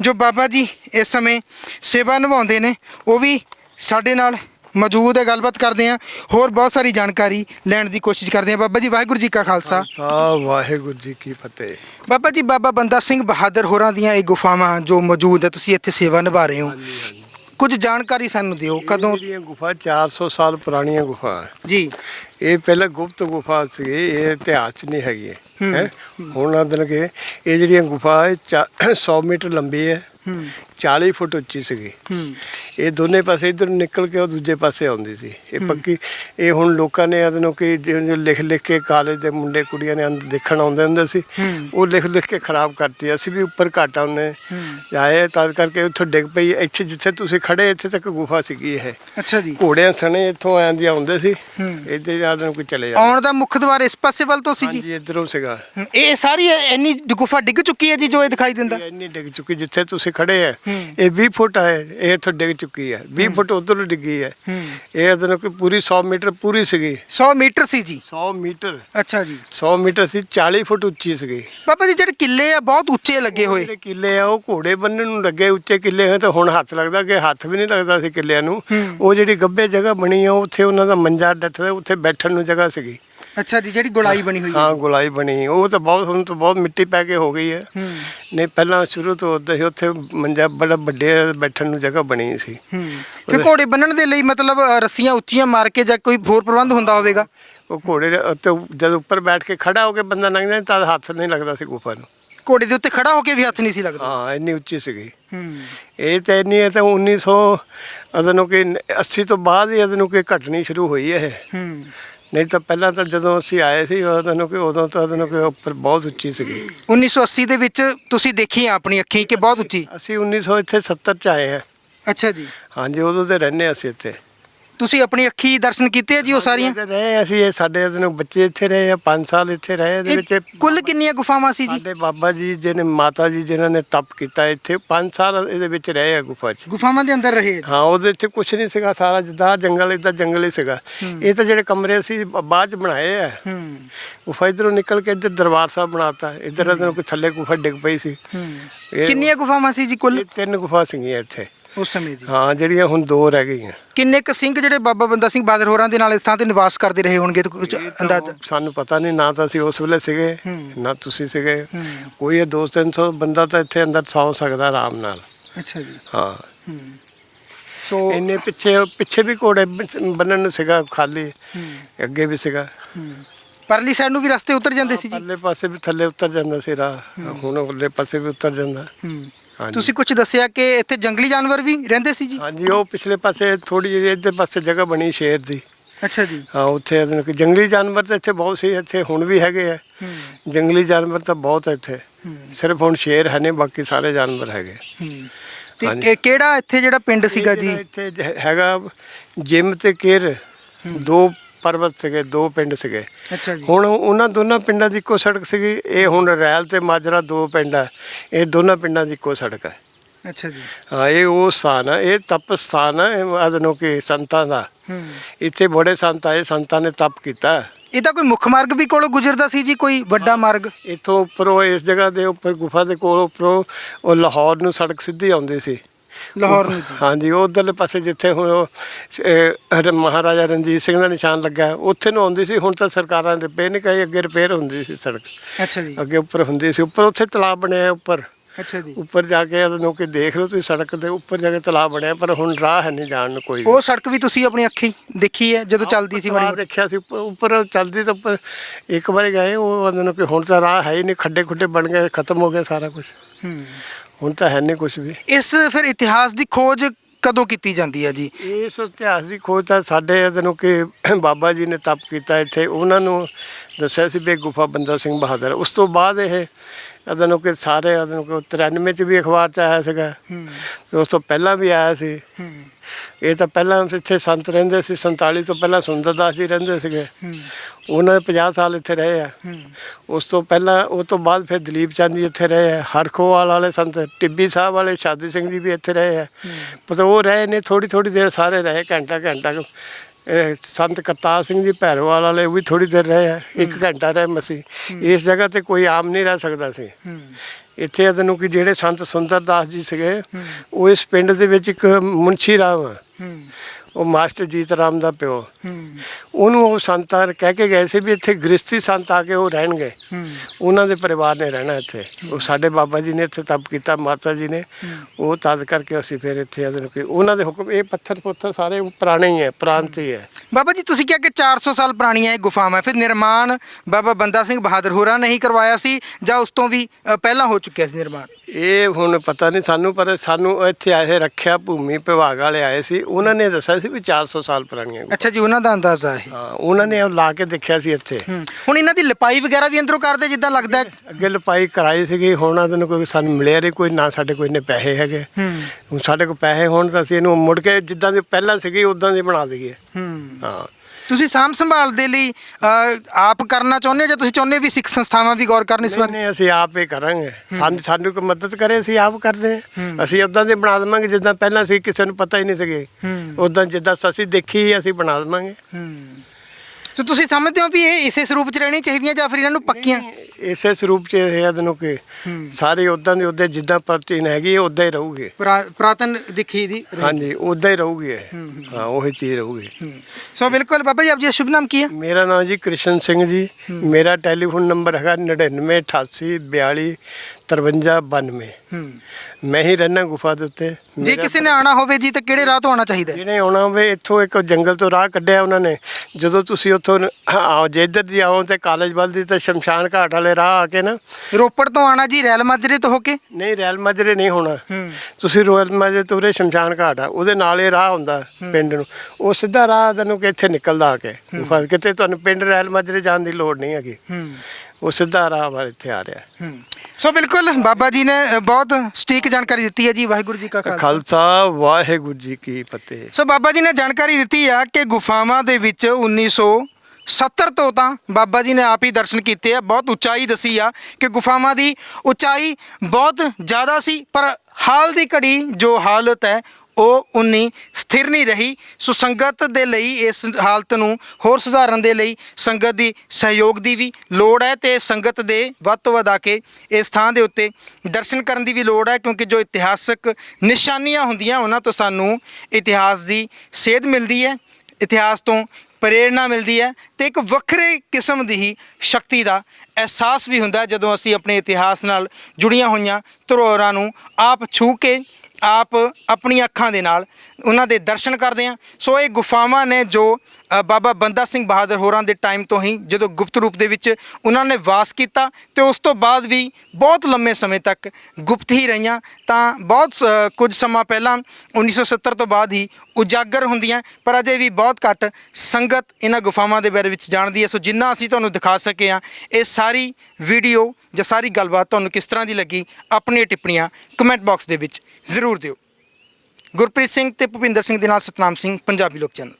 ਜੋ ਬਾਬਾ ਜੀ ਇਸ ਸਮੇਂ ਸੇਵਾ ਨਿਭਾਉਂਦੇ ਨੇ, ਉਹ ਵੀ ਸਾਡੇ ਨਾਲ ਮੌਜੂਦ ਹੈ ਗੱਲਬਾਤ ਕਰਦੇ ਆ ਹੋਰ ਬਹੁਤ ਸਾਰੀ ਜਾਣਕਾਰੀ ਲੈਣ ਦੀ ਕੋਸ਼ਿਸ਼ ਕਰਦੇ ਆ ਬਾਬਾ ਜੀ ਵਾਹਿਗੁਰੂ ਜੀ ਕਾ ਖਾਲਸਾ। ਸਾ ਵਾਹਿਗੁਰੂ ਜੀ ਕੀ ਫਤਿਹ। ਬਾਬਾ ਜੀ ਬਾਬਾ ਬੰਦਾ ਸਿੰਘ ਬਹਾਦਰ ਹੋਰਾਂ ਦੀਆਂ ਇਹ ਗੁਫਾਵਾਂ ਜੋ ਮੌਜੂਦ ਹੈ ਤੁਸੀਂ ਇੱਥੇ ਸੇਵਾ ਨਿਭਾ ਰਹੇ ਹੋ। ਕੁਝ ਜਾਣਕਾਰੀ ਸਾਨੂੰ ਦਿਓ ਕਦੋਂ ਜਿਹੜੀਆਂ ਗੁਫਾ 400 ਸਾਲ ਪੁਰਾਣੀਆਂ ਗੁਫਾ ਹੈ। ਜੀ। ਇਹ ਪਹਿਲਾਂ ਗੁਪਤ ਗੁਫਾ ਸੀ ਇਹ ਇਤਿਹਾਸ 'ਚ ਨਹੀਂ ਹੈਗੀ ਹੈ। ਹੁਣ ਆਦਨ ਕਿ ਇਹ ਜਿਹੜੀਆਂ ਗੁਫਾ ਹੈ ਚਾ- 100 ਮੀਟਰ ਲੰਬੀ ਹੈ। 40 ਫੁੱਟ ਉੱਚੀ ਸੀਗੀ। ਹੂੰ। ਇਹ ਦੋਨੇ ਪਾਸੇ ਇਧਰ ਨਿਕਲ ਕੇ ਉਹ ਦੂਜੇ ਪਾਸੇ ਆਉਂਦੀ ਸੀ। ਇਹ ਪੱਕੀ ਇਹ ਹੁਣ ਲੋਕਾਂ ਨੇ ਇਹਦੇ ਨੂੰ ਕਿ ਜਿਵੇਂ ਲਿਖ ਲਿਖ ਕੇ ਕਾਲਜ ਦੇ ਮੁੰਡੇ ਕੁੜੀਆਂ ਨੇ ਅੰਦਰ ਦੇਖਣ ਆਉਂਦੇ ਹੁੰਦੇ ਸੀ। ਉਹ ਲਿਖ ਲਿਖ ਕੇ ਖਰਾਬ ਕਰਤੀ। ਅਸੀਂ ਵੀ ਉੱਪਰ ਘੱਟ ਆਉਂਦੇ ਜਾਏ ਤਦ ਕਰਕੇ ਉੱਥੋਂ ਡਿੱਗ ਪਈ। ਇੱਥੇ ਜਿੱਥੇ ਤੁਸੀਂ ਖੜੇ ਇੱਥੇ ਤੱਕ ਗੁਫਾ ਸੀਗੀ ਇਹ। ਅੱਛਾ ਜੀ। ਘੋੜਿਆਂ ਸਣੇ ਇੱਥੋਂ ਆਂਦੀ ਆਉਂਦੇ ਸੀ। ਇੱਥੇ ਜਾਂਦੇ ਨੂੰ ਕੋਈ ਚਲੇ ਜਾਂਦੇ। ਆਉਣ ਦਾ ਮੁੱਖ ਦਵਾਰ ਇਸ ਪਾਸੇ ਵੱਲ ਤੋਂ ਸੀ ਜੀ? ਹਾਂਜੀ ਇਧਰੋਂ ਸੀਗਾ। ਇਹ ਸਾਰੀ ਇੰਨੀ ਗੁਫਾ ਡਿੱਗ ਚੁੱਕੀ ਹੈ ਜੀ ਜੋ ਇਹ ਦਿਖਾਈ ਦਿੰਦਾ? ਇੰਨੀ ਡਿੱਗ ਚੁੱਕੀ ਜਿੱਥੇ ਤੁਸੀਂ ਖੜੇ ਹੂੰ। ਇਹ 20 ਫੁੱਟ ਹੈ ਇਹ ਇੱਥੋਂ ਡਿੱਗ ਚੁੱਕੀ ਹੈ। 20 ਫੁੱਟ ਉਧਰ ਡਿੱਗੀ ਹੈ। ਇਹ ਇਹਦੇ ਕੋਈ ਪੂਰੀ 100 ਮੀਟਰ ਪੂਰੀ ਸੀਗੀ। 100 ਮੀਟਰ ਸੀ ਜੀ। 100 ਮੀਟਰ। ਅੱਛਾ ਜੀ। 100 ਮੀਟਰ ਸੀ 40 ਫੁੱਟ ਉੱਚੀ ਸੀਗੀ। ਬਾਬਾ ਜੀ ਜਿਹੜੇ ਕਿੱਲੇ ਆ ਬਹੁਤ ਉੱਚੇ ਲੱਗੇ ਹੋਏ। ਜਿਹੜੇ ਕਿੱਲੇ ਆ ਉਹ ਘੋੜੇ ਬੰਨਣ ਨੂੰ ਲੱਗੇ ਉੱਚੇ ਕਿੱਲੇ ਹੋਏ ਤਾਂ ਹੁਣ ਹੱਥ ਲੱਗਦਾ ਕਿ ਹੱਥ ਵੀ ਨਹੀਂ ਲੱਗਦਾ ਸੀ ਕਿੱਲਿਆਂ ਨੂੰ। ਉਹ ਜਿਹੜੀ ਗੱਬੇ ਜਗ੍ਹਾ ਬਣੀ ਆ ਉੱਥੇ ਉਹਨਾਂ ਦਾ ਮੰਜਾ ਡੱਠਦਾ ਉੱਥੇ ਬੈਠਣ ਨੂੰ ਜਗ੍ਹਾ ਸੀਗੀ। ਅੱਛਾ ਜੀ ਜਿਹੜੀ ਗੁਲਾਈ ਬਣੀ ਹੋਈ ਹੈ। ਹਾਂ ਗੁਲਾਈ ਬਣੀ ਉਹ ਤਾਂ ਬਹੁਤ ਹੁਣ ਤਾਂ ਬਹੁਤ ਮਿੱਟੀ ਪੈ ਕੇ ਹੋ ਗਈ ਹੈ। ਨਹੀਂ ਪਹਿਲਾਂ ਸ਼ੁਰੂ ਤੋਂ ਉੱਦਾਂ ਹੀ ਉੱਥੇ ਮੰਜਾ ਬੜਾ ਵੱਡੇ ਬੈਠਣ ਨੂੰ ਜਗ੍ਹਾ ਬਣੀ ਸੀ। ਫਿਰ ਘੋੜੇ ਬੰਨਣ ਦੇ ਲਈ ਮਤਲਬ ਰੱਸੀਆਂ ਉੱਚੀਆਂ ਮਾਰ ਕੇ ਜਾਂ ਕੋਈ ਹੋਰ ਪ੍ਰਬੰਧ ਹੁੰਦਾ ਹੋਵੇਗਾ? ਉਹ ਘੋੜੇ ਦੇ ਉੱਤੇ ਜਦ ਉੱਪਰ ਬੈਠ ਕੇ ਖੜਾ ਹੋ ਕੇ ਬੰਦਾ ਲੰਘਦਾ ਤਦ ਹੱਥ ਨਹੀਂ ਲੱਗਦਾ ਸੀ ਗੁਫਾ ਨੂੰ। ਘੋੜੇ ਦੇ ਉੱਤੇ ਖੜਾ ਹੋ ਕੇ ਵੀ ਹੱਥ ਨਹੀਂ ਸੀ ਲੱਗਦਾ? ਹਾਂ ਇੰਨੀ ਉੱਚੀ ਸੀਗੀ। ਇਹ ਤਾਂ ਇੰਨੀ ਹੈ ਤਾਂ 1900 ਅਦਨੋਂ ਕਿ 80 ਤੋਂ ਬਾਅਦ ਹੀ ਅਦਨੋਂ ਕਿ ਘਟਣੀ ਸ਼ੁਰੂ ਹੋਈ ਹੈ ਇਹ। ਹੂੰ। ਨਹੀਂ ਤਾਂ ਪਹਿਲਾਂ ਤਾਂ ਜਦੋਂ ਅਸੀਂ ਆਏ ਸੀ ਉਦੋਂ ਕਿ ਉਦੋਂ ਤਾਂ ਅਦਨੋਂ ਕਿ ਉੱਪਰ ਬਹੁਤ ਉੱਚੀ ਸੀਗੀ। 1980 ਦੇ ਵਿੱਚ ਤੁਸੀਂ ਦੇਖੀ ਆ ਆਪਣੀ ਅੱਖੀਂ ਕਿ ਬਹੁਤ ਉੱਚੀ? ਅਸੀਂ 1900 ਇੱਥੇ 70 ਚ ਆਏ ਹਾਂ। ਅੱਛਾ ਜੀ। ਹਾਂਜੀ ਉਦੋਂ ਤੇ ਰਹਿੰਦੇ ਅਸੀਂ ਇੱਥੇ। ਤੁਸੀਂ ਆਪਣੀ ਅੱਖੀ ਦਰਸ਼ਨ ਕੀਤੇ ਆ ਜੀ ਉਹ ਸਾਰੀਆਂ? ਇੱਥੇ ਰਹੇ ਅਸੀਂ ਇਹ ਸਾਡੇ ਅਦਨੋਂ ਬੱਚੇ ਇੱਥੇ ਰਹੇ ਆ 5 ਸਾਲ ਇੱਥੇ ਰਹੇ ਇਹਦੇ ਵਿੱਚ ਕੁੱਲ ਕਿੰਨੀਆਂ ਗੁਫਾਵਾਂ ਸੀ ਜੀ? ਸਾਡੇ ਬਾਬਾ ਜੀ ਜਿਹਨੇ ਮਾਤਾ ਜੀ ਜਿਨ੍ਹਾਂ ਨੇ ਤਪ ਕੀਤਾ ਇੱਥੇ 5 ਸਾਲ ਇਹਦੇ ਵਿੱਚ ਰਹੇ ਆ ਗੁਫਾ 'ਚ। ਗੁਫਾਵਾਂ ਦੇ ਅੰਦਰ ਰਹੇ ਹਾਂ ਉਹਦੇ ਇੱਥੇ ਕੁਝ ਨਹੀਂ ਸੀਗਾ ਸਾਰਾ ਜਿੱਦਾਂ ਜੰਗਲ ਇਦਾਂ ਜੰਗਲ ਹੀ ਸੀਗਾ। ਇਹ ਤਾਂ ਜਿਹੜੇ ਕਮਰੇ ਅਸੀਂ ਬ- ਬਾਅਦ ਚ ਬਣਾਏ ਆ। ਹੂੰ। ਗੁਫਾ ਇਧਰੋਂ ਨਿਕਲ ਕੇ ਇੱਧਰ ਦਰਬਾਰ ਸਾਹਿਬ ਬਣਾਤਾ। ਇੱਧਰ ਇਹਦੇ ਕੋਈ ਥੱਲੇ ਗੁਫਾ ਡਿੱਗ ਪਈ ਸੀ। ਇਹ- ਕਿੰਨੀਆਂ ਗੁਫਾਵਾਂ ਸੀ ਜੀ ਕੁੱਲ? ਇਹ ਤਿੰਨ ਗੁਫਾ ਸੀਗੀਆਂ ਇੱਥੇ। ਉਸ ਸਮੇਂ ਜੀ ਹਾਂ ਜਿਹੜੀਆਂ ਹੁਣ ਦੋ ਰਹਿ ਗਈਆਂ। ਕਿੰਨੇ ਕ ਸਿੰਘ ਜਿਹੜੇ ਬਾਬਾ ਬੰਦਾ ਸਿੰਘ ਬਹਾਦਰ ਹੋਰਾਂ ਦੇ ਨਾਲ ਇਸ ਥਾਂ ਤੇ ਨਿਵਾਸ ਕਰਦੇ ਰਹੇ ਹੋਣਗੇ? ਤਾਂ ਕੁਝ ਅੰਦਾਜ਼ਾ? ਸਾਨੂੰ ਪਤਾ ਨਹੀਂ ਨਾ ਤਾਂ ਅਸੀਂ ਉਸ ਵੇਲੇ ਸੀਗੇ। ਨਾ ਤੁਸੀਂ ਸੀਗੇ। ਕੋਈ ਇਹ 2-300 ਬੰਦਾ ਤਾਂ ਇੱਥੇ ਅੰਦਰ ਸੌ ਸਕਦਾ ਆਰਾਮ ਨਾਲ। ਅੱਛਾ ਜੀ। ਹਾਂ। ਸੋ ਇੰਨੇ ਪਿੱਛੇ ਪਿੱਛੇ ਵੀ ਘੋੜੇ ਬੰਨਣ ਨੂੰ ਸੀਗਾ ਖਾਲੀ। ਅੱਗੇ ਵੀ ਸੀਗਾ। ਪਰਲੀ ਸਾਈਡ ਨੂੰ ਵੀ ਰਸਤੇ ਉਤਰ ਜਾਂਦੇ ਸੀ ਜੀ? ਪਰਲੇ ਪਾਸੇ ਵੀ ਥੱਲੇ ਉਤਰ ਜਾਂਦਾ ਸੀ ਰਾਹ। ਹੁਣ ਉਰਲੇ ਪਾਸੇ ਵੀ ਉਤਰ ਜਾਂਦਾ। ਹੂੰ। ਹਾਂਜੀ। ਤੁਸੀਂ ਕੁਝ ਦੱਸਿਆ ਕਿ ਇੱਥੇ ਜੰਗਲੀ ਜਾਨਵਰ ਵੀ ਰਹਿੰਦੇ ਸੀ ਜੀ? ਹਾਂਜੀ ਉਹ ਪਿਛਲੇ ਪਾਸੇ ਥੋੜੀ ਜਿਹੀ ਇੱਧਰ ਪਾਸੇ ਜਗ੍ਹਾ ਬਣੀ ਸ਼ੇਰ ਦੀ। ਅੱਛਾ ਜੀ। ਹਾਂ ਉੱਥੇ ਇਹਨੂੰ ਕਿ ਜੰਗਲੀ ਜਾਨਵਰ ਤਾਂ ਇੱਥੇ ਬਹੁਤ ਸੀ ਇੱਥੇ ਹੁਣ ਵੀ ਹੈਗੇ ਆ। ਹੂੰ। ਜੰਗਲੀ ਜਾਨਵਰ ਤਾਂ ਬਹੁਤ ਹੈ ਇੱਥੇ। ਹੂੰ। ਸਿਰਫ ਹੁਣ ਸ਼ੇਰ ਹੈ ਨੇ ਬਾਕੀ ਸਾਰੇ ਜਾਨਵਰ ਹੈਗੇ। ਹੂੰ। ਤੇ ਹਾਂਜੀ। ਕਿਹੜਾ ਇੱਥੇ ਜਿਹੜਾ ਪਿੰਡ ਸੀਗਾ ਇਹ ਜੀ? ਜਿਹੜਾ ਇੱਥੇ ਜ- ਹੈਗਾ ਜਿਮ ਤੇ ਕਿਰ ਦੋ ਪਰਬਤ ਸੀਗੇ ਦੋ ਪਿੰਡ ਸੀਗੇ। ਅੱਛਾ ਜੀ। ਹੁਣ ਉਹਨਾਂ ਦੋਨਾਂ ਪਿੰਡਾਂ ਦੀ ਇੱਕੋ ਸੜਕ ਸੀਗੀ। ਇਹ ਹੁਣ ਰੈਲ ਤੇ ਮਾਜਰਾ ਦੋ ਪਿੰਡ ਆ। ਇਹ ਦੋਨਾਂ ਪਿੰਡਾਂ ਦੀ ਇੱਕੋ ਸੜਕ ਹੈ ਅੱਛਾ ਜੀ। ਹਾਂ ਇਹ ਉਹ ਸਥਾਨ ਹੈ ਇਹ ਤਪ ਸਥਾਨ ਹੈ ਅਦਨੋ ਕਿ ਸੰਤਾਂ ਦਾ। ਇੱਥੇ ਬੜੇ ਸੰਤ ਆਏ। ਸੰਤਾਂ ਨੇ ਤਪ ਕੀਤਾ। ਇਹ ਤਾਂ ਕੋਈ ਮੁੱਖ ਮਾਰਗ ਵੀ ਕੋਲੋਂ ਗੁਜ਼ਰਦਾ ਸੀ ਜੀ? ਕੋਈ ਵੱਡਾ ਮਾਰਗ? ਇੱਥੋਂ ਉੱਪਰੋਂ ਇਸ ਜਗ੍ਹਾ ਦੇ ਉੱਪਰ ਗੁਫਾ ਦੇ ਕੋਲ ਉੱਪਰੋਂ ਉਹ ਲਾਹੌਰ ਨੂੰ ਸੜਕ ਸਿੱਧੀ ਆਉਂਦੀ ਸੀ। ਲਾਹੌਰ ਨੂੰ ਜੀ। ਹਾਂਜੀ ਉਧਰਲੇ ਪਾਸੇ ਜਿੱਥੇ ਹੁਣ ਉਹ, ਅਹ, ਰ- ਮਹਾਰਾਜਾ ਰਣਜੀਤ ਸਿੰਘ ਦਾ ਨਿਸ਼ਾਨ ਲੱਗਾ ਹੈ, ਉੱਥੇ ਨੂੰ ਆਉਂਦੀ ਸੀ ਹੁਣ ਤਾਂ ਸਰਕਾਰਾਂ ਦੇ ਰਿਪੇਅਰ ਨਹੀਂ ਕਰੀ ਅੱਗੇ ਰਿਪੇਅਰ ਹੁੰਦੀ ਸੀ ਸੜਕ। ਅੱਛਾ ਜੀ। ਅੱਗੇ ਉੱਪਰ ਹੁੰਦੀ ਸੀ ਉੱਪਰ ਉੱਥੇ ਤਲਾਬ ਬਣਿਆ ਹੈ ਉੱਪਰ। ਅੱਛਾ ਜੀ। ਉੱਪਰ ਜਾ ਕੇ ਉਹਨੂੰ ਕਿ ਦੇਖ ਲਓ ਤੁਸੀਂ ਸੜਕ ਦੇ ਉੱਪਰ ਜਾ ਕੇ ਤਲਾਬ ਬਣਿਆ ਪਰ ਹੁਣ ਰਾਹ ਹੈ ਨਹੀਂ ਜਾਣ ਨੂੰ ਕੋਈ। ਉਹ ਸੜਕ ਵੀ ਤੁਸੀਂ ਆਪਣੀ ਅੱਖੀ ਦੇਖੀ ਹੈ ਜਦੋਂ ਚੱਲਦੀ ਸੀ ਤਲਾਬ ਮਾੜੀ ਦੇਖਿਆ ਸੀ ਉੱਪਰ ਉੱਪਰ ਚੱਲਦੀ ਤਾਂ ਉੱਪਰ ਇੱਕ ਵਾਰੀ ਗਏ ਉਹ ਉਹਨਾਂ ਨੂੰ ਕਿ ਹੁਣ ਤਾਂ ਰਾਹ ਹੈ ਹੀ ਨਹੀਂ ਖੱਡੇ ਖੁੱਡੇ ਬਣ ਗਏ ਖਤਮ ਹੋ ਗਿਆ ਸਾਰਾ ਕੁਝ ਹੂੰ। ਹੁਣ ਤਾਂ ਹੈ ਨਹੀਂ ਕੁਝ ਵੀ। ਇਸ ਫਿਰ ਇਤਿਹਾਸ ਦੀ ਖੋਜ ਕਦੋਂ ਕੀਤੀ ਜਾਂਦੀ ਹੈ ਜੀ? ਇਸ ਇਤਿਹਾਸ ਦੀ ਖੋਜ ਤਾਂ ਸਾਡੇ ਇਹਨੂੰ ਕਿ ਬਾਬਾ ਜੀ ਨੇ ਤਪ ਕੀਤਾ ਇੱਥੇ। ਉਹਨਾਂ ਨੂੰ ਦੱਸਿਆ ਸੀ ਵੀ ਇਹ ਗੁਫਾ ਬੰਦਾ ਸਿੰਘ ਬਹਾਦਰ। ਉਸ ਤੋਂ ਬਾਅਦ ਇਹ ਇਹਨੂੰ ਕਿ ਸਾਰੇ ਇਹਨੂੰ ਕਿ 93 ਚ ਵੀ ਅਖਬਾਰ ਚ ਆਇਆ ਸੀਗਾ। ਹੂੰ। ਤੇ ਉਸ ਤੋਂ ਪਹਿਲਾਂ ਵੀ ਆਇਆ ਸੀ। ਹੂੰ। ਇਹ ਤਾਂ ਪਹਿਲਾਂ ਇੱਥੇ ਸੰਤ ਰਹਿੰਦੇ ਸੀ 47 ਤੋਂ ਪਹਿਲਾਂ ਸੁੰਦਰਦਾਸ ਜੀ ਰਹਿੰਦੇ ਸੀਗੇ। ਹੂੰ। ਉਹਨਾਂ ਨੇ 50 ਸਾਲ ਇੱਥੇ ਰਹੇ ਆ। ਹੂੰ। ਉਸ ਤੋਂ ਪਹਿਲਾਂ ਉਹ ਤੋਂ ਬਾਅਦ ਫਿਰ ਦਲੀਪ ਚੰਦ ਜੀ ਇੱਥੇ ਰਹੇ ਆ। ਹਰਖੋਵਾਲ ਵਾਲੇ ਸੰਤ ਟਿੱਬੀ ਸਾਹਿਬ ਵਾਲੇ ਸ਼ਾਦੀ ਸਿੰਘ ਜੀ ਵੀ ਇੱਥੇ ਰਹੇ ਆ। ਪਰ ਉਹ ਰਹੇ ਨੇ ਥੋੜੀ ਥੋੜੀ ਦੇਰ ਸਾਰੇ ਰਹੇ ਘੰਟਾ ਘੰਟਾ। ਇਹ ਸੰਤ ਕਰਤਾਰ ਸਿੰਘ ਜੀ ਭੈਰੋਵਾਲ ਵਾਲੇ ਉਹ ਵੀ ਥੋੜੀ ਦੇਰ ਰਹੇ ਆ ਇੱਕ ਘੰਟਾ ਰਹੇ ਮਸੀ ਇਸ ਜਗ੍ਹਾ ਤੇ ਕੋਈ ਆਮ ਨਹੀਂ ਰਹਿ ਸਕਦਾ ਸੀ। ਇੱਥੇ ਇਹਨੂੰ ਕਿ ਜਿਹੜੇ ਸੰਤ ਸੁੰਦਰਦਾਸ ਜੀ ਸੀਗੇ ਉਹ ਇਸ ਪਿੰਡ ਦੇ ਵਿੱਚ ਇੱਕ ਮੁੰਸ਼ੀ ਰਾਮ ਆ। ਉਹ ਮਾਸਟਰ ਜੀਤ ਰਾਮ ਦਾ ਪਿਓ। ਉਹਨੂੰ ਉਹ ਸੰਤਾਂ ਕਹਿ ਕੇ ਗਏ ਸੀ ਵੀ ਇੱਥੇ ਗ੍ਰਸਤੀ ਸੰਤ ਆ ਕੇ ਉਹ ਰਹਿਣਗੇ। ਉਹਨਾਂ ਦੇ ਪਰਿਵਾਰ ਨੇ ਰਹਿਣਾ ਇੱਥੇ। ਉਹ ਸਾਡੇ ਬਾਬਾ ਜੀ ਨੇ ਇੱਥੇ ਤਪ ਕੀਤਾ ਮਾਤਾ ਜੀ ਨੇ। ਉਹ ਤਦ ਕਰਕੇ ਅਸੀਂ ਫਿਰ ਇੱਥੇ ਆਦੇ ਕਿ ਉਹਨਾਂ ਦੇ ਹੁਕਮ ਇਹ ਪੱਥਰ ਪੁੱਥਰ ਸਾਰੇ ਪੁਰਾਣੇ ਹੀ ਹੈ ਪ੍ਰਾਂਤ ਹੀ ਹੈ। ਬਾਬਾ ਜੀ ਤੁਸੀਂ ਕਿਹਾ ਕਿ 400 ਸਾਲ ਪੁਰਾਣੀਆਂ ਇਹ ਗੁਫਾਵਾਂ ਫਿਰ ਨਿਰਮਾਣ ਬਾਬਾ ਬੰਦਾ ਸਿੰਘ ਬਹਾਦਰ ਹੋਰਾਂ ਨੇ ਹੀ ਕਰਵਾਇਆ ਸੀ ਜਾਂ ਉਸ ਤੋਂ ਵੀ ਪਹਿਲਾਂ ਹੋ ਚੁੱਕਿਆ ਸੀ ਨਿਰਮਾਣ? ਇਹ ਹੁਣ ਪਤਾ ਨਹੀਂ ਸਾਨੂੰ ਪਰ ਸਾਨੂੰ ਇੱਥੇ ਆਏ ਰੱਖਿਆ ਭੂਮੀ ਵਿਭਾਗ ਵਾਲੇ ਆਏ ਸੀ ਉਹਨਾਂ ਨੇ ਦੱਸਿਆ ਸੀ ਵੀ 400 ਸਾਲ ਪੁਰਾਣੀਆਂ ਅੱਛਾ ਜੀ ਉਹਨਾਂ ਦਾ ਅੰਦਾਜ਼ਾ ਹੈ। ਹਾਂ ਉਹਨਾਂ ਨੇ ਉਹ ਲਾ ਕੇ ਦੇਖਿਆ ਸੀ ਇੱਥੇ। ਹੁਣ ਇਹਨਾਂ ਦੀ ਲਿਪਾਈ ਵਗੈਰਾ ਵੀ ਅੰਦਰੋਂ ਕਰਦੇ ਜਿੱਦਾਂ ਲੱਗਦਾ ਅੱਗੇ ਲਪਾਈ ਕਰਾਈ ਸੀਗੀ ਹੁਣ ਉਹਨਾਂ ਨੂੰ ਕੋਈ ਸਾਨੂੰ ਮਿਲਿਆ ਨਹੀਂ ਕੋਈ ਨਾ ਸਾਡੇ ਕੋਈ ਨੇ ਪੈਸੇ ਹੈਗੇ। ਹੂੰ। ਹੁਣ ਸਾਡੇ ਕੋਲ ਪੈਸੇ ਹੋਣ ਤਾਂ ਅਸੀਂ ਇਹਨੂੰ ਮੁੜ ਕੇ ਜਿੱਦਾਂ ਦੀ ਪਹਿਲਾਂ ਸੀਗੀ ਉਦਾਂ ਦੀ ਬਣਾ ਦਈਏ। ਹੂੰ। ਹਾਂ। ਤੁਸੀਂ ਸਾਂਭ ਸੰਭਾਲ ਦੇ ਲਈ ਅ, ਆਪ ਕਰਨਾ ਚਾਹੁੰਦੇ ਹੋ ਜਾਂ ਤੁਸੀਂ ਚਾਹੁੰਦੇ ਹੋ ਵੀ ਸਿੱਖ ਸੰਸਥਾਵਾਂ ਵੀ ਗੌਰ ਕਰਨ ਇਸ ਬਾਰੇ? ਨਹੀਂ ਅਸੀਂ ਆਪ ਹੀ ਕਰਾਂਗੇ। ਸਾਨੂੰ ਸਾਨੂੰ ਕੋਈ ਮਦਦ ਕਰੇ ਅਸੀਂ ਆਪ ਕਰਦੇ ਹਾਂ। ਅਸੀਂ ਉਦਾਂ ਦੇ ਬਣਾ ਦੇਵਾਂਗੇ ਜਿੱਦਾਂ ਪਹਿਲਾਂ ਸੀ ਕਿਸੇ ਨੂੰ ਪਤਾ ਹੀ ਨਹੀਂ ਸੀਗੇ। ਹੂੰ। ਉਦਾਂ ਜਿੱਦਾਂ ਅਸੀਂ ਦੇਖੀ ਅਸੀਂ ਬਣਾ ਦੇਵਾਂਗੇ। ਸੋ ਤੁਸੀਂ ਸਮਝਦੇ ਹੋ ਵੀ ਇਹ ਇਸੇ ਸਰੂਪ ਚ ਰਹਿਣੀ ਚਾਹੀਦੀਆਂ ਜਾਂ ਫਿਰ ਇਹਨਾਂ ਨੂੰ ਪੱਕੀਆਂ? ਇਸੇ ਸਰੂਪ ਚ ਇਹ ਇਹਨੂੰ ਕਿ। ਸਾਰੇ ਉਦਾਂ ਦੇ ਉਦਾਂ ਜਿੱਦਾਂ ਪ੍ਰਤੀਨ ਹੈਗੀ ਉਦਾਂ ਹੀ ਰਹੂਗੇ ਪੁਰਾ- ਪੁਰਾਤਨ ਦਿਖੀ ਦੀ। ਹਾਂਜੀ ਉਦਾਂ ਹੀ ਰਹੂਗੀ ਇਹ। ਹਾਂ ਉਹੀ ਚੀਜ਼ ਰਹੂਗੀ। ਸੋ ਬਿਲਕੁਲ ਬਾਬਾ ਜੀ ਆਪ ਜੀ ਦਾ ਸ਼ੁਭ ਨਾਮ ਕੀ ਹੈ ਮੇਰਾ ਨਾਮ ਜੀ ਕ੍ਰਿਸ਼ਨ ਸਿੰਘ ਜੀ ਮੇਰਾ ਟੈਲੀਫੋਨ ਨੰਬਰ ਹੈਗਾ 99 88 42 53 92 ਹੂੰ। ਮੈਂ ਹੀ ਰਹਿਣਾ ਗੁਫਾ ਦੇ ਉੱਤੇ। ਜੇ ਕਿਸੇ ਨੇ ਆਣਾ ਹੋਵੇ ਜੀ ਤਾਂ ਕਿਹੜੇ ਰਾਹ ਤੋਂ ਆਣਾ ਚਾਹੀਦਾ? ਜਿਹਨੇ ਆਉਣਾ ਹੋਵੇ ਇੱਥੋਂ ਇੱਕ ਜੰਗਲ ਤੋਂ ਰਾਹ ਕੱਢਿਆ ਉਹਨਾਂ ਨੇ। ਜਦੋਂ ਤੁਸੀਂ ਉੱਥੋਂ ਆਓ ਜੇ ਇੱਧਰ ਦੀ ਆਓ ਤੇ ਕਾਲਜ ਵੱਲ ਦੀ ਤਾਂ ਸ਼ਮਸ਼ਾਨ ਘਾਟ ਵਾਲੇ ਰਾਹ ਆ ਕੇ ਨਾ। ਰੋਪੜ ਤੋਂ ਆਣਾ ਜੀ ਰੈਲ ਮਾਜਰੇ ਤੋਂ ਹੋ ਕੇ? ਨਹੀਂ ਰੈਲ ਮਾਜਰੇ ਨਹੀਂ ਹੋਣਾ। ਤੁਸੀਂ ਰੋਇਲ ਮਾਜਰੇ ਤੋਂ ਉਰੇ ਸ਼ਮਸ਼ਾਨ ਘਾਟ ਆ ਉਹਦੇ ਨਾਲ ਇਹ ਰਾਹ ਹੁੰਦਾ ਪਿੰਡ ਨੂੰ। ਉਹ ਸਿੱਧਾ ਰਾਹ ਤੈਨੂੰ ਕਿ ਇੱਥੇ ਨਿਕਲਦਾ ਆ ਕੇ ਕਿਤੇ ਤੁਹਾਨੂੰ ਪਿੰਡ ਰੈਲ ਮਾਜਰੇ ਜਾਣ ਦੀ ਲੋੜ ਨਹੀਂ ਹੈਗੀ। ਉਹ ਸਿੱਧਾ ਰਾਹ ਵਾ ਇੱਥੇ ਆ ਰਿਹਾ ਹੂੰ। ਸੋ ਬਿਲਕੁਲ ਬਾਬਾ ਜੀ ਨੇ ਅ, ਬਹੁਤ ਸਟੀਕ ਜਾਣਕਾਰੀ ਦਿੱਤੀ ਹੈ ਜੀ ਵਾਹਿਗੁਰੂ ਜੀ ਕਾ ਖਾਲਸਾ। ਖਾਲਸਾ ਵਾਹਿਗੁਰੂ ਜੀ ਕੀ ਫਤਿਹ। ਸੋ ਬਾਬਾ ਜੀ ਨੇ ਜਾਣਕਾਰੀ ਦਿੱਤੀ ਆ ਕਿ ਗੁਫਾਵਾਂ ਦੇ ਵਿੱਚ 1970 ਤੋਂ ਤਾਂ ਬਾਬਾ ਜੀ ਨੇ ਆਪ ਹੀ ਦਰਸ਼ਨ ਕੀਤੇ ਆ। ਬਹੁਤ ਉਚਾਈ ਦੱਸੀ ਆ ਕਿ ਗੁਫਾਵਾਂ ਦੀ ਉਚਾਈ ਬਹੁਤ ਜ਼ਿਆਦਾ ਸੀ ਪਰ ਹਾਲ ਦੀ ਘੜੀ ਜੋ ਹਾਲਤ ਹੈ ਉਹ ਉਨੀ ਸਥਿਰ ਨਹੀਂ ਰਹੀ। ਸੋ ਸੰਗਤ ਦੇ ਲਈ ਇਸ ਹਾਲਤ ਨੂੰ ਹੋਰ ਸੁਧਾਰਨ ਦੇ ਲਈ ਸੰਗਤ ਦੀ ਸਹਿਯੋਗ ਦੀ ਵੀ ਲੋੜ ਹੈ ਤੇ ਸੰਗਤ ਦੇ ਵੱਧ ਤੋਂ ਵੱਧ ਆ ਕੇ ਇਸ ਥਾਂ ਦੇ ਉੱਤੇ ਦਰਸ਼ਨ ਕਰਨ ਦੀ ਵੀ ਲੋੜ ਹੈ ਕਿਉਂਕਿ ਜੋ ਇਤਿਹਾਸਕ ਨਿਸ਼ਾਨੀਆਂ ਹੁੰਦੀਆਂ, ਉਹਨਾਂ ਤੋਂ ਸਾਨੂੰ ਇਤਿਹਾਸ ਦੀ ਸੇਧ ਮਿਲਦੀ ਹੈ, ਇਤਿਹਾਸ ਤੋਂ ਪ੍ਰੇਰਣਾ ਮਿਲਦੀ ਹੈ ਤੇ ਇੱਕ ਵੱਖਰੇ ਕਿਸਮ ਦੀ ਹੀ ਸ਼ਕਤੀ ਦਾ ਅਹਿਸਾਸ ਵੀ ਹੁੰਦਾ ਜਦੋਂ ਅਸੀਂ ਆਪਣੇ ਇਤਿਹਾਸ ਨਾਲ ਜੁੜੀਆਂ ਹੋਈਆਂ ਧਰੋਹਰਾਂ ਨੂੰ ਆਪ ਛੂ ਕੇ ਆਪ ਆਪਣੀਆਂ ਅੱਖਾਂ ਦੇ ਨਾਲ ਉਹਨਾਂ ਦੇ ਦਰਸ਼ਨ ਕਰਦੇ ਹਾਂ। ਸੋ ਇਹ ਗੁਫਾਵਾਂ ਨੇ ਜੋ ਅ, ਬਾਬਾ ਬੰਦਾ ਸਿੰਘ ਬਹਾਦਰ ਹੋਰਾਂ ਦੇ ਟਾਈਮ ਤੋਂ ਹੀ ਜਦੋਂ ਗੁਪਤ ਰੂਪ ਦੇ ਵਿੱਚ ਉਹਨਾਂ ਨੇ ਵਾਸ ਕੀਤਾ ਤੇ ਉਸ ਤੋਂ ਬਾਅਦ ਵੀ ਬਹੁਤ ਲੰਮੇ ਸਮੇਂ ਤੱਕ ਗੁਪਤ ਹੀ ਰਹੀਆਂ ਤਾਂ ਬਹੁਤ ਸ ਕੁਝ ਸਮਾਂ ਪਹਿਲਾਂ 1970 ਤੋਂ ਬਾਅਦ ਹੀ ਉਜਾਗਰ ਹੁੰਦੀਆਂ ਪਰ ਅਜੇ ਵੀ ਬਹੁਤ ਘੱਟ ਸੰਗਤ ਇਹਨਾਂ ਗੁਫਾਵਾਂ ਦੇ ਬਾਰੇ ਵਿੱਚ ਜਾਣਦੀ ਹੈ। ਸੋ ਜਿੰਨਾ ਅਸੀਂ ਤੁਹਾਨੂੰ ਦਿਖਾ ਸਕੇ ਹਾਂ ਇਹ ਸਾਰੀ ਵੀਡੀਓ ਜਾਂ ਸਾਰੀ ਗੱਲਬਾਤ ਤੁਹਾਨੂੰ ਕਿਸ ਤਰ੍ਹਾਂ ਦੀ ਲੱਗੀ ਆਪਣੀਆਂ ਟਿੱਪਣੀਆਂ ਕਮੈਂਟ ਬਾਕਸ ਦੇ ਵਿੱਚ ਜ਼ਰੂਰ ਦਿਓ। ਗੁਰਪ੍ਰੀਤ ਸਿੰਘ ਤੇ ਭੁਪਿੰਦਰ ਸਿੰਘ ਦੇ ਨਾਲ ਸਤਨਾਮ ਸਿੰਘ ਪੰਜਾਬੀ ਲੋਕ ਚੈਨਲ।